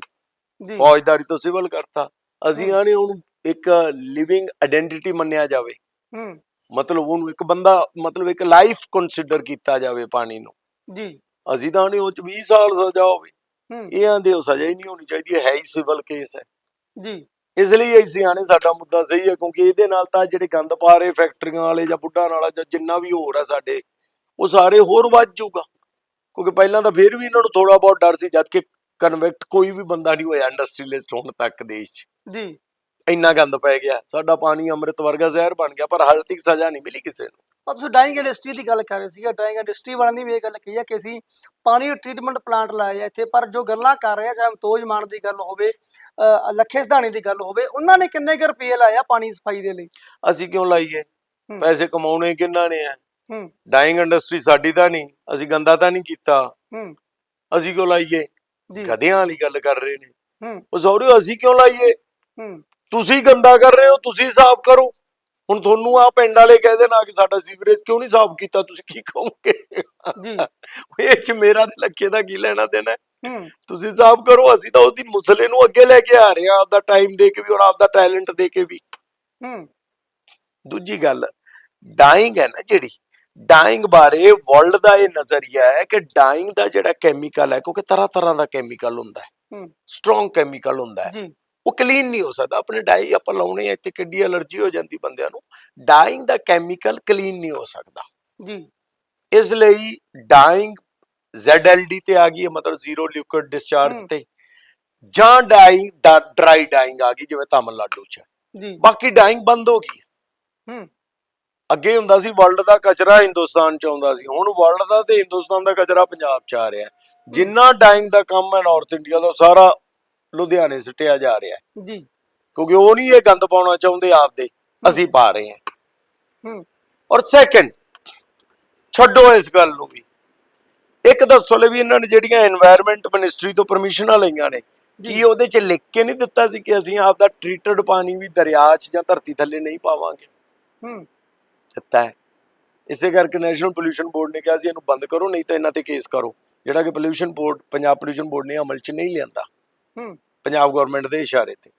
ਜੀ। ਫੌਜਦਾਰੀ ਤੋਂ ਸਿਵਲ ਕਰਤਾ। ਅਸੀਂ ਆਣੇ ਉਹਨੂੰ ਇੱਕ ਲਿਵਿੰਗ ਆਇਡੈਂਟੀਟੀ ਮੰਨਿਆ ਜਾਵੇ। ਹੂੰ। ਮਤਲਬ ਉਹਨੂੰ ਇੱਕ ਬੰਦਾ ਮਤਲਬ ਇੱਕ ਲਾਈਫ ਕੰਸੀਡਰ ਕੀਤਾ ਜਾਵੇ ਪਾਣੀ ਨੂੰ। ਜੀ। ਅਸੀਂ ਤਾਂ ਆਣੇ ਉਹ 'ਚ 20 ਸਾਲ ਸਜ਼ਾ ਹੋਵੇ। ਇਹ ਆਂਦੇ ਉਹ ਸਜ਼ਾ ਹੀ ਨਹੀਂ ਹੋਣੀ ਚਾਹੀਦੀ ਹੈ ਹੀ ਸਿਵਲ ਕੇਸ ਹੈ। ਜੀ। ਇਸ ਲਈ ਅਸੀਂ ਆਣੇ ਸਾਡਾ ਮੁੱਦਾ ਸਹੀ ਹੈ ਕਿਉਂਕਿ ਇਹਦੇ ਨਾਲ ਤਾਂ ਜਿਹੜੇ ਗੰਦ ਪਾ ਰਹੇ ਫੈਕਟਰੀਆਂ ਵਾਲੇ ਜਾਂ ਬੁੱਢਾ ਨਾਲਾ ਜਾਂ ਜਿੰਨਾ ਵੀ ਹੋਰ ਆ ਸਾਡੇ ਉਹ ਸਾਰੇ ਹੋਰ ਵੱਧ ਜਾਊਗਾ। ਕਿਉਂਕਿ ਪਹਿਲਾਂ ਤਾਂ ਫਿਰ ਵੀ ਇਹਨਾਂ ਨੂੰ ਥੋੜਾ ਬਹੁਤ ਡਰ ਸੀ ਜਦ ਕਿ ਕਨਵੈਕਟ ਕੋਈ ਵੀ ਬੰਦਾ ਨਹੀਂ ਹੋਇਆ ਇੰਡਸਟਰੀਲਿਸਟ ਹੋਣ ਤੱਕ ਦੇਸ਼ 'ਚ। ਜੀ। ਇੰਨਾ ਗੰਦ ਪੈ ਗਿਆ ਸਾਡਾ ਪਾਣੀ ਅੰਮ੍ਰਿਤ ਵਰਗਾ ਜ਼ਹਿਰ ਬਣ ਗਿਆ ਪਰ ਹਾਲੇ ਤੱਕ ਸਜ਼ਾ ਨਹੀਂ ਮਿਲੀ ਕਿਸੇ ਨੂੰ। ਪਰ ਤੁਸੀਂ ਡਾਈਂਗ ਇੰਡਸਟਰੀ ਦੀ ਗੱਲ ਕਰ ਰਹੇ ਸੀਗੇ ਡਾਈਂਗ ਇੰਡਸਟਰੀ ਵਾਲਿਆਂ ਦੀ ਵੀ ਇਹ ਗੱਲ ਕਹੀ ਹੈ ਕਿ ਅਸੀਂ ਪਾਣੀ ਟ੍ਰੀਟਮੈਂਟ ਪਲਾਂਟ ਲਾਏ ਆ ਇੱਥੇ ਪਰ ਜੋ ਗੱਲਾਂ ਕਰ ਰਹੇ ਆ ਚਾਹੇ ਤੋਜ ਮਾਨ ਦੀ ਗੱਲ ਹੋਵੇ ਲੱਖੇ ਸਿਧਾਣੀ ਦੀ ਗੱਲ ਹੋਵੇ ਉਹਨਾਂ ਨੇ ਕਿੰਨੇ ਕੁ ਰੁਪਏ ਲਾਏ ਆ ਪਾਣੀ ਸਫ਼ਾਈ ਦੇ ਲਈ? ਅਸੀਂ ਕਿਉਂ ਲਾਈਏ। ਪੈਸੇ ਕਮਾਉਣੇ ਕਿੰਨਾ ਨੇ ਆ? ਡਾਈਂਗ ਇੰਡਸਟਰੀ ਸਾਡੀ ਤਾਂ ਨਹੀਂ ਅਸੀਂ ਗੰਦਾ ਤਾਂ ਨਹੀਂ ਕੀਤਾ। ਅਸੀਂ ਕਿਉਂ ਲਾਈਏ? ਗਧਿਆਂ ਵਾਲੀ ਗੱਲ ਕਰ ਰਹੇ ਨੇ। ਉਹ ਸੌਰੀ ਅਸੀਂ ਕਿਉਂ ਲਾਈਏ? ਤੁਸੀਂ ਗੰਦਾ ਕਰ ਰਹੇ ਹੋ ਤੁਸੀਂ ਸਾਫ਼ ਕਰੋ। ਹੁਣ ਤੁਹਾਨੂੰ ਆ ਪਿੰਡ ਵਾਲੇ ਕਹਿੰਦੇ ਨਾ ਕਿ ਸਾਡਾ ਸੀਵਰੇਜ ਕਿਉਂ ਨਹੀਂ ਸਾਫ਼ ਕੀਤਾ ਤੁਸੀਂ ਕੀ ਕਹੋਗੇ? ਜੀ। ਇਹ ਚ ਮੇਰਾ ਤੇ ਲੱਖੇ ਦਾ ਕੀ ਲੈਣਾ ਦੇਣਾ? ਤੁਸੀਂ ਸਾਫ਼ ਕਰੋ ਅਸੀਂ ਤਾਂ ਉਹਦੀ ਮੁਸਲੇ ਨੂੰ ਅੱਗੇ ਲੈ ਕੇ ਆ ਰਹੇ ਹਾਂ ਆਪਦਾ ਟਾਈਮ ਦੇ ਕੇ ਵੀ ਔਰ ਆਪਦਾ ਟੈਲੈਂਟ ਦੇ ਕੇ ਵੀ। ਹੂੰ। ਦੂਜੀ ਗੱਲ ਡਾਈਂਗ ਹੈ ਨਾ ਜਿਹੜੀ ਡਾਈਂਗ ਬਾਰੇ ਵਰਲਡ ਦਾ ਇਹ ਨਜ਼ਰੀਆ ਹੈ ਕਿ ਡਾਈਂਗ ਦਾ ਜਿਹੜਾ ਕੈਮੀਕਲ ਹੈ ਕਿਉਂਕਿ ਤਰ੍ਹਾਂ ਤਰ੍ਹਾਂ ਦਾ ਕੈਮੀਕਲ ਹੁੰਦਾ ਹੈ। ਹੂੰ। ਸਟਰੋਂਗ ਕੈਮੀਕਲ ਹੁੰਦਾ ਹੈ। ਜੀ। ਉਹ ਕਲੀਨ ਨਹੀਂ ਹੋ ਸਕਦਾ। ਆਪਣੇ ਡਾਈ ਆਪਾਂ ਲਾਉਣੇ ਆ ਇੱਥੇ ਕਿੱਡੀ ਅਲਰਜੀ ਹੋ ਜਾਂਦੀ ਬੰਦਿਆਂ ਨੂੰ। ਡਾਈਂਗ ਦਾ ਕੈਮੀਕਲ ਕਲੀਨ ਨਹੀਂ ਹੋ ਸਕਦਾ। ਜੀ। ਇਸ ਲਈ ਡਾਈਂਗ ZLD ਤੇ ਆ ਗਈ ਹੈ ਮਤਲਬ ਜ਼ੀਰੋ ਲਿਕੁਇਡ ਡਿਸਚਾਰਜ। ਤੇ। ਜਾਂ ਡਾਈਂਗ ਡਰਾਈ ਡਾਈਂਗ ਆ ਗਈ ਜਿਵੇਂ ਤਾਮਿਲਨਾਡੂ ਚ। ਜੀ। ਬਾਕੀ ਡਾਈਂਗ ਬੰਦ ਹੋ ਗਈ ਹੈ। ਅੱਗੇ ਹੁੰਦਾ ਸੀ ਵਰਲਡ ਦਾ ਕਚਰਾ ਹਿੰਦੁਸਤਾਨ ਚ ਆਉਂਦਾ ਸੀ। ਹੁਣ ਵਰਲਡ ਦਾ ਤੇ ਹਿੰਦੁਸਤਾਨ ਦਾ ਕਚਰਾ ਪੰਜਾਬ ਚ ਆ ਰਿਹਾ। ਜਿੰਨਾ ਡਾਈਂਗ ਦਾ ਕੰਮ ਹੈ ਨਾਰਥ ਇੰਡੀਆ ਦਾ ਸਾਰਾ ਲੁਧਿਆਣੇ ਸੁੱਟਿਆ ਜਾ ਰਿਹਾ ਜੀ। ਕਿਉਂਕਿ ਉਹ ਨਹੀਂ ਇਹ ਗੰਦ ਪਾਉਣਾ ਚਾਹੁੰਦੇ ਆਪਦੇ। ਅਸੀਂ ਪਾ ਰਹੇ ਹਾਂ। ਹੂੰ। ਔਰ ਸੈਕੰਡ ਛੱਡੋ ਇਸ ਗੱਲ ਨੂੰ ਵੀ। ਇੱਕ ਦੱਸੋ ਲੈ ਵੀ ਇਹਨਾਂ ਨੇ ਜਿਹੜੀਆਂ এনवायरमेंट ਮਿਨਿਸਟਰੀ ਤੋਂ ਪਰਮਿਸ਼ਨਾਂ ਲਈਆਂ ਨੇ ਕੀ ਉਹਦੇ ਚ ਲਿਖ ਕੇ ਨਹੀਂ ਦਿੱਤਾ ਸੀ ਕਿ ਅਸੀਂ ਆਪ ਦਾ ਟ੍ਰੀਟਡ ਪਾਣੀ ਵੀ ਦਰਿਆ 'ਚ ਜਾਂ ਧਰਤੀ ਥੱਲੇ ਨਹੀਂ ਪਾਵਾਂਗੇ? ਹੂੰ। ਦਿੱਤਾ ਹੈ। ਇਸੇ ਕਰਕੇ ਨੈਸ਼ਨਲ ਪੋਲੂਸ਼ਨ ਬੋਰਡ ਨੇ ਕਿਹਾ ਸੀ ਇਹਨੂੰ ਬੰਦ ਕਰੋ ਨਹੀਂ ਤਾਂ ਇਹਨਾਂ ਤੇ ਕੇਸ ਕਰੋ। ਜਿਹੜਾ ਕਿ pollution board Punjab pollution board ਨੇ ਅਮਲ 'ਚ ਨਹੀਂ ਲਿਆਂਦਾ। ਹੂੰ। ਪੰਜਾਬ ਗਵਰਨਮੈਂਟ ਦੇ ਇਸ਼ਾਰੇ ਤੇ।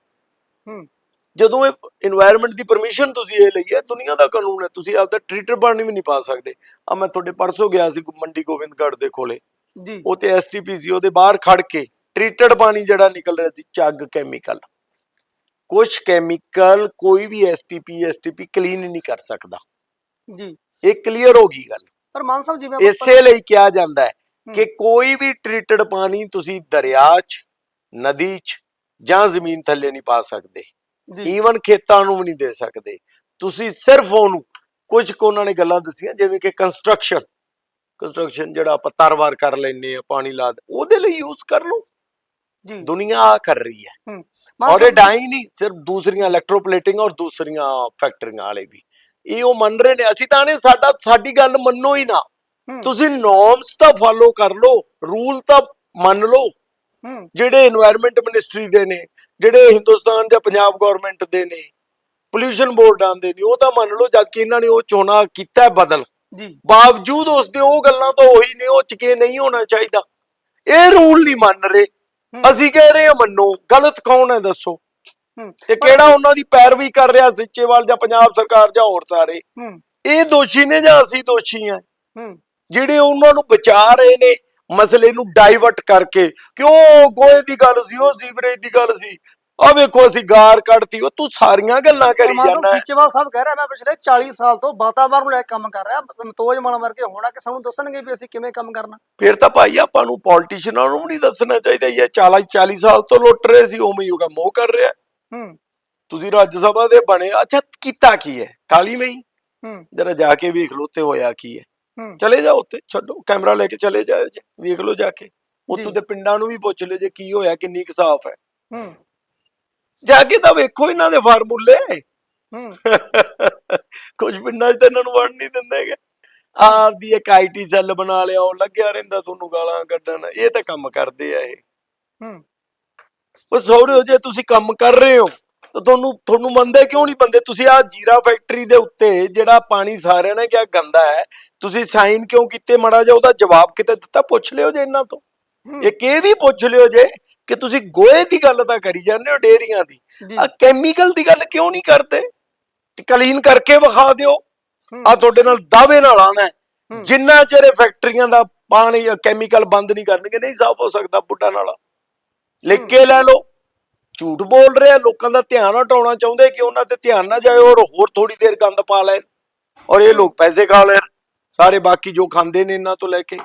ਹੂੰ। ਜਦੋਂ ਇਹ এনवायरमेंट ਦੀ ਪਰਮਿਸ਼ਨ ਤੁਸੀਂ ਇਹ ਲਈ ਹੈ ਦੁਨੀਆ ਦਾ ਕਾਨੂੰਨ ਹੈ ਤੁਸੀਂ ਆਪਦਾ ਟ੍ਰੀਟਰ ਪਾਣੀ ਵੀ ਨਹੀਂ ਪਾ ਸਕਦੇ। ਆ ਮੈਂ ਤੁਹਾਡੇ ਪਰਸੋਂ ਗਿਆ ਸੀ ਮੰਡੀ ਗੋਬਿੰਦਗੜ੍ਹ ਦੇ ਕੋਲੇ। ਜੀ। ਉਹ ਤੇ ਐਸਟੀਪੀਸੀ ਉਹਦੇ ਬਾਹਰ ਖੜ ਕੇ ਟ੍ਰੀਟਡ ਪਾਣੀ ਜਿਹੜਾ ਨਿਕਲ ਰਿਹਾ ਸੀ ਚੱਗ ਕੈਮੀਕਲ ਕੁਝ ਕੈਮੀਕਲ ਕੋਈ ਵੀ ਐਸਟੀਪੀ ਐਸਟੀਪੀ ਕਲੀਨ ਨਹੀਂ ਕਰ ਸਕਦਾ। ਜੀ। ਇਹ ਕਲੀਅਰ ਹੋ ਗਈ ਗੱਲ। ਪਰ ਮਾਨ ਸਾਹਿਬ ਜਿਵੇਂ ਇਸੇ ਲਈ ਕਿਹਾ ਜਾਂਦਾ ਹੈ ਕਿ ਕੋਈ ਵੀ ਟ੍ਰੀਟਡ ਪਾਣੀ ਤੁਸੀਂ ਦਰਿਆ 'ਚ ਨਦੀ 'ਚ ਜਾਂ ਜ਼ਮੀਨ ਥੱਲੇ ਨਹੀਂ ਪਾ ਸਕਦੇ। ਈਵਨ ਖੇਤਾਂ ਨੂੰ ਵੀ ਨਹੀਂ ਦੇ ਸਕਦੇ। ਤੁਸੀਂ ਸਿਰਫ ਉਹਨੂੰ ਕੁਝ ਕੁ ਉਹਨਾਂ ਨੇ ਗੱਲਾਂ ਦੱਸੀਆਂ ਜਿਵੇਂ ਕਿ ਕੰਸਟਰਕਸ਼ਨ ਕੰਸਟਰਕਸ਼ਨ ਜਿਹੜਾ ਆਪਾਂ ਤਰਵਾਰ ਕਰ ਲੈਨੇ ਆ ਪਾਣੀ ਲਾ ਉਹਦੇ ਲਈ ਯੂਜ਼ ਕਰ ਲਓ। ਜੀ। ਦੁਨੀਆ ਆਹ ਕਰ ਰਹੀ ਹੈ। ਔਰ ਇਹ ਡਾਈਂਗ ਨਹੀਂ ਸਿਰਫ ਦੂਸਰੀਆਂ ਇਲੈਕਟ੍ਰੋਪਲੇਟਿੰਗ ਔਰ ਦੂਸਰੀਆਂ ਫੈਕਟਰੀਆਂ ਵਾਲੇ ਵੀ। ਇਹ ਉਹ ਮੰਨ ਰਹੇ ਨੇ ਅਸੀਂ ਤਾਂ ਨੇ ਸਾਡਾ ਸਾਡੀ ਗੱਲ ਮੰਨੋ ਹੀ ਨਾ। ਤੁਸੀਂ ਨੋਰਮਸ ਤਾਂ ਫਾਲੋ ਕਰ ਲਓ ਰੂਲ ਤਾਂ ਮੰਨ ਲਓ। ਜਿਹੜੇ এনवायरमेंट ਮਿਨਿਸਟਰੀ ਦੇ ਨੇ ਜਿਹੜੇ ਹਿੰਦੁਸਤਾਨ ਜਾਂ ਪੰਜਾਬ ਗਵਰਨਮੈਂਟ ਦੇ ਨੇ ਪੋਲੂਸ਼ਨ ਬੋਰਡ ਆਂਦੇ ਨੇ ਉਹ ਤਾਂ ਮੰਨ ਲਓ ਜਦ ਕਿ ਇਹਨਾਂ ਨੇ ਉਹ ਚੋਣਾ ਕੀਤਾ ਬਦਲ। ਜੀ। ਬਾਵਜੂਦ ਉਸ ਦੇ ਉਹ ਗੱਲਾਂ ਤਾਂ ਉਹੀ ਨੇ ਉਹ ਚਕੇ ਨਹੀਂ ਹੋਣਾ ਚਾਹੀਦਾ। ਇਹ ਰੂਲ ਨਹੀਂ ਮੰਨ ਰਹੇ। ਅਸੀਂ ਕਹਿ ਰਹੇ ਹਾਂ ਮੰਨੋ ਗਲਤ ਕੌਣ ਹੈ ਦੱਸੋ? ਤੇ ਕਿਹੜਾ ਉਹਨਾਂ ਦੀ ਪੈਰਵੀ ਕਰ ਰਿਹਾ ਸਿੱਚੇਵਾਲ ਜਾਂ ਪੰਜਾਬ ਸਰਕਾਰ ਜਾਂ ਹੋਰ ਸਾਰੇ? ਇਹ ਦੋਸ਼ੀ ਨੇ ਜਾਂ ਅਸੀਂ ਦੋਸ਼ੀ ਆ ਜਿਹੜੇ ਉਹਨਾਂ ਨੂੰ ਬਚਾ ਰਹੇ ਨੇ ਮਸਲੇ ਨੂੰ ਡਾਈਵਰਟ ਕਰਕੇ ਕਿਉਂ ਗੋਏ ਦੀ ਗੱਲ ਸੀ ਉਹ ਸੀਵਰੇਜ ਦੀ ਗੱਲ ਸੀ? ਆ ਵੇਖੋ ਅਸੀਂ ਗਾਰ ਕੱਢਤੀ ਉਹ ਤੂੰ ਸਾਰੀਆਂ ਗੱਲਾਂ ਕਰੀ ਜਾਂਦਾ ਹੈ। ਸੀਚੇਵਾਲ ਸਾਹਿਬ ਕਹਿ ਰਿਹਾ ਮੈਂ ਪਿਛਲੇ 40 ਸਾਲ ਤੋਂ ਵਾਤਾਵਰਣ ਨੂੰ ਲੈ ਕੇ ਕੰਮ ਕਰ ਰਿਹਾ ਸੰਤੋਜ ਮਨ ਵਰਗੇ ਹੋਣਾ ਕਿ ਸਾਨੂੰ ਦੱਸਣਗੇ ਵੀ ਅਸੀਂ ਕਿਵੇਂ ਕੰਮ ਕਰਨਾ। ਫਿਰ ਤਾਂ ਭਾਈ ਆਪਾਂ ਨੂੰ ਪੋਲਿਟਿਸ਼ੀਅਨਾਂ ਨੂੰ ਵੀ ਨਹੀਂ ਦੱਸਣਾ ਚਾਹੀਦਾ ਇਹ 40 40 ਸਾਲ ਤੋਂ ਲੁੱਟ ਰਹੇ ਸੀ ਉਵੇਂ ਹੀ ਉਹ ਕੰਮ ਉਹ ਕਰ ਰਿਹਾ। ਹੂੰ। ਤੁਸੀਂ ਰਾਜ ਸਭਾ ਦੇ ਬਣੇ ਅੱਛਾ ਕੀਤਾ ਕੀ ਹੈ? ਕਾਲੀ ਮਈ? ਹੂੰ। ਜਰਾ ਜਾ ਕੇ ਵੇਖ ਤੇ ਹੋਇਆ ਕੀ ਹੂੰ। ਚਲੇ ਜਾਓ ਉੱਥੇ ਛੱਡੋ ਕੈਮਰਾ ਲੈ ਕੇ ਚਲੇ ਜਾਓ ਜੀ ਵੇਖ ਲਓ ਜਾ ਕੇ। ਉੱਥੋਂ। ਦੇ ਪਿੰਡਾਂ ਨੂੰ ਵੀ ਪੁੱਛ ਲਿਓ ਜੇ ਕੀ ਹੋਇਆ ਕਿੰਨੀ ਕੁ ਸਾਫ਼ ਹੈ। ਹੂੰ। ਜਾ ਕੇ ਤਾਂ ਵੇਖੋ ਇਹਨਾਂ ਦੇ ਫਾਰਮੂਲੇ। ਹੂੰ। *laughs* ਕੁਝ ਪਿੰਡਾਂ 'ਚ ਤਾਂ ਇਹਨਾਂ ਨੂੰ ਵੜ ਨਹੀਂ ਦਿੰਦੇਗੇ ਆਪਦੀ ਇੱਕ ਆਈਟੀ ਸੈੱਲ ਬਣਾ ਲਿਆ ਉਹ ਲੱਗਿਆ ਰਹਿੰਦਾ ਤੁਹਾਨੂੰ ਗਾਲਾਂ ਕੱਢਣ। ਇਹ ਤਾਂ ਕੰਮ ਕਰਦੇ ਆ ਇਹ। ਹੂੰ। ਉਹ ਸੌਰਿਓ ਜੇ ਤੁਸੀਂ ਕੰਮ ਕਰ ਰਹੇ ਹੋ ਤੁਹਾਨੂੰ ਤੁਹਾਨੂੰ ਮੰਨਦੇ ਕਿਉਂ ਨਹੀਂ ਬੰਦੇ? ਤੁਸੀਂ ਆ ਜੀਰਾ ਫੈਕਟਰੀ ਦੇ ਉੱਤੇ ਜਿਹੜਾ ਪਾਣੀ ਸਾਰਿਆਂ ਨੇ ਕਿਹਾ ਗੰਦਾ ਹੈ ਤੁਸੀਂ ਸਾਈਨ ਕਿਉਂ ਕੀਤੇ? ਮੜਾ ਜਾ ਉਹਦਾ ਜਵਾਬ ਕਿਤੇ ਦਿੱਤਾ? ਪੁੱਛ ਲਿਓ ਜੇ ਇਹਨਾਂ ਤੋਂ। ਇੱਕ ਇਹ ਵੀ ਪੁੱਛ ਲਿਓ ਜੇ ਕਿ ਤੁਸੀਂ ਗੋਏ ਦੀ ਗੱਲ ਤਾਂ ਕਰੀ ਜਾਂਦੇ ਹੋ ਡੇਰੀਆਂ ਦੀ। ਆ ਕੈਮੀਕਲ ਦੀ ਗੱਲ ਕਿਉਂ ਨਹੀਂ ਕਰਦੇ? ਕਲੀਨ ਕਰਕੇ ਵਿਖਾ ਦਿਓ। ਆ ਤੁਹਾਡੇ ਨਾਲ ਦਾਅਵੇ ਨਾਲ ਆਣਾ। ਜਿੰਨਾ ਚਿਰ ਇਹ ਫੈਕਟਰੀਆਂ ਦਾ ਪਾਣੀ ਕੈਮੀਕਲ ਬੰਦ ਨਹੀਂ ਕਰਨਗੇ ਨਹੀਂ ਸਾਫ਼ ਹੋ ਸਕਦਾ ਬੁੱਢਾ ਨਾਲਾ। ਲਿਖ ਕੇ ਲੈ ਲਓ। ਝੂਠ ਬੋਲ ਰਿਹਾ, ਲੋਕਾਂ ਦਾ ਧਿਆਨ ਹਟਾਉਣਾ ਚਾਹੁੰਦੇ ਕਿ ਉਹਨਾਂ ਤੇ ਧਿਆਨ ਨਾ ਜਾਏ ਔਰ ਹੋਰ ਥੋੜੀ ਦੇਰ ਗੰਦ ਪਾ ਲੈਣ। ਔਰ ਇਹ ਲੋਕ ਪੈਸੇ ਖਾ ਲੈਣ, ਸਾਰੇ ਬਾਕੀ ਜੋ ਖਾਂਦੇ ਨੇ ਇਹਨਾਂ ਤੋਂ ਲੈ ਕੇ।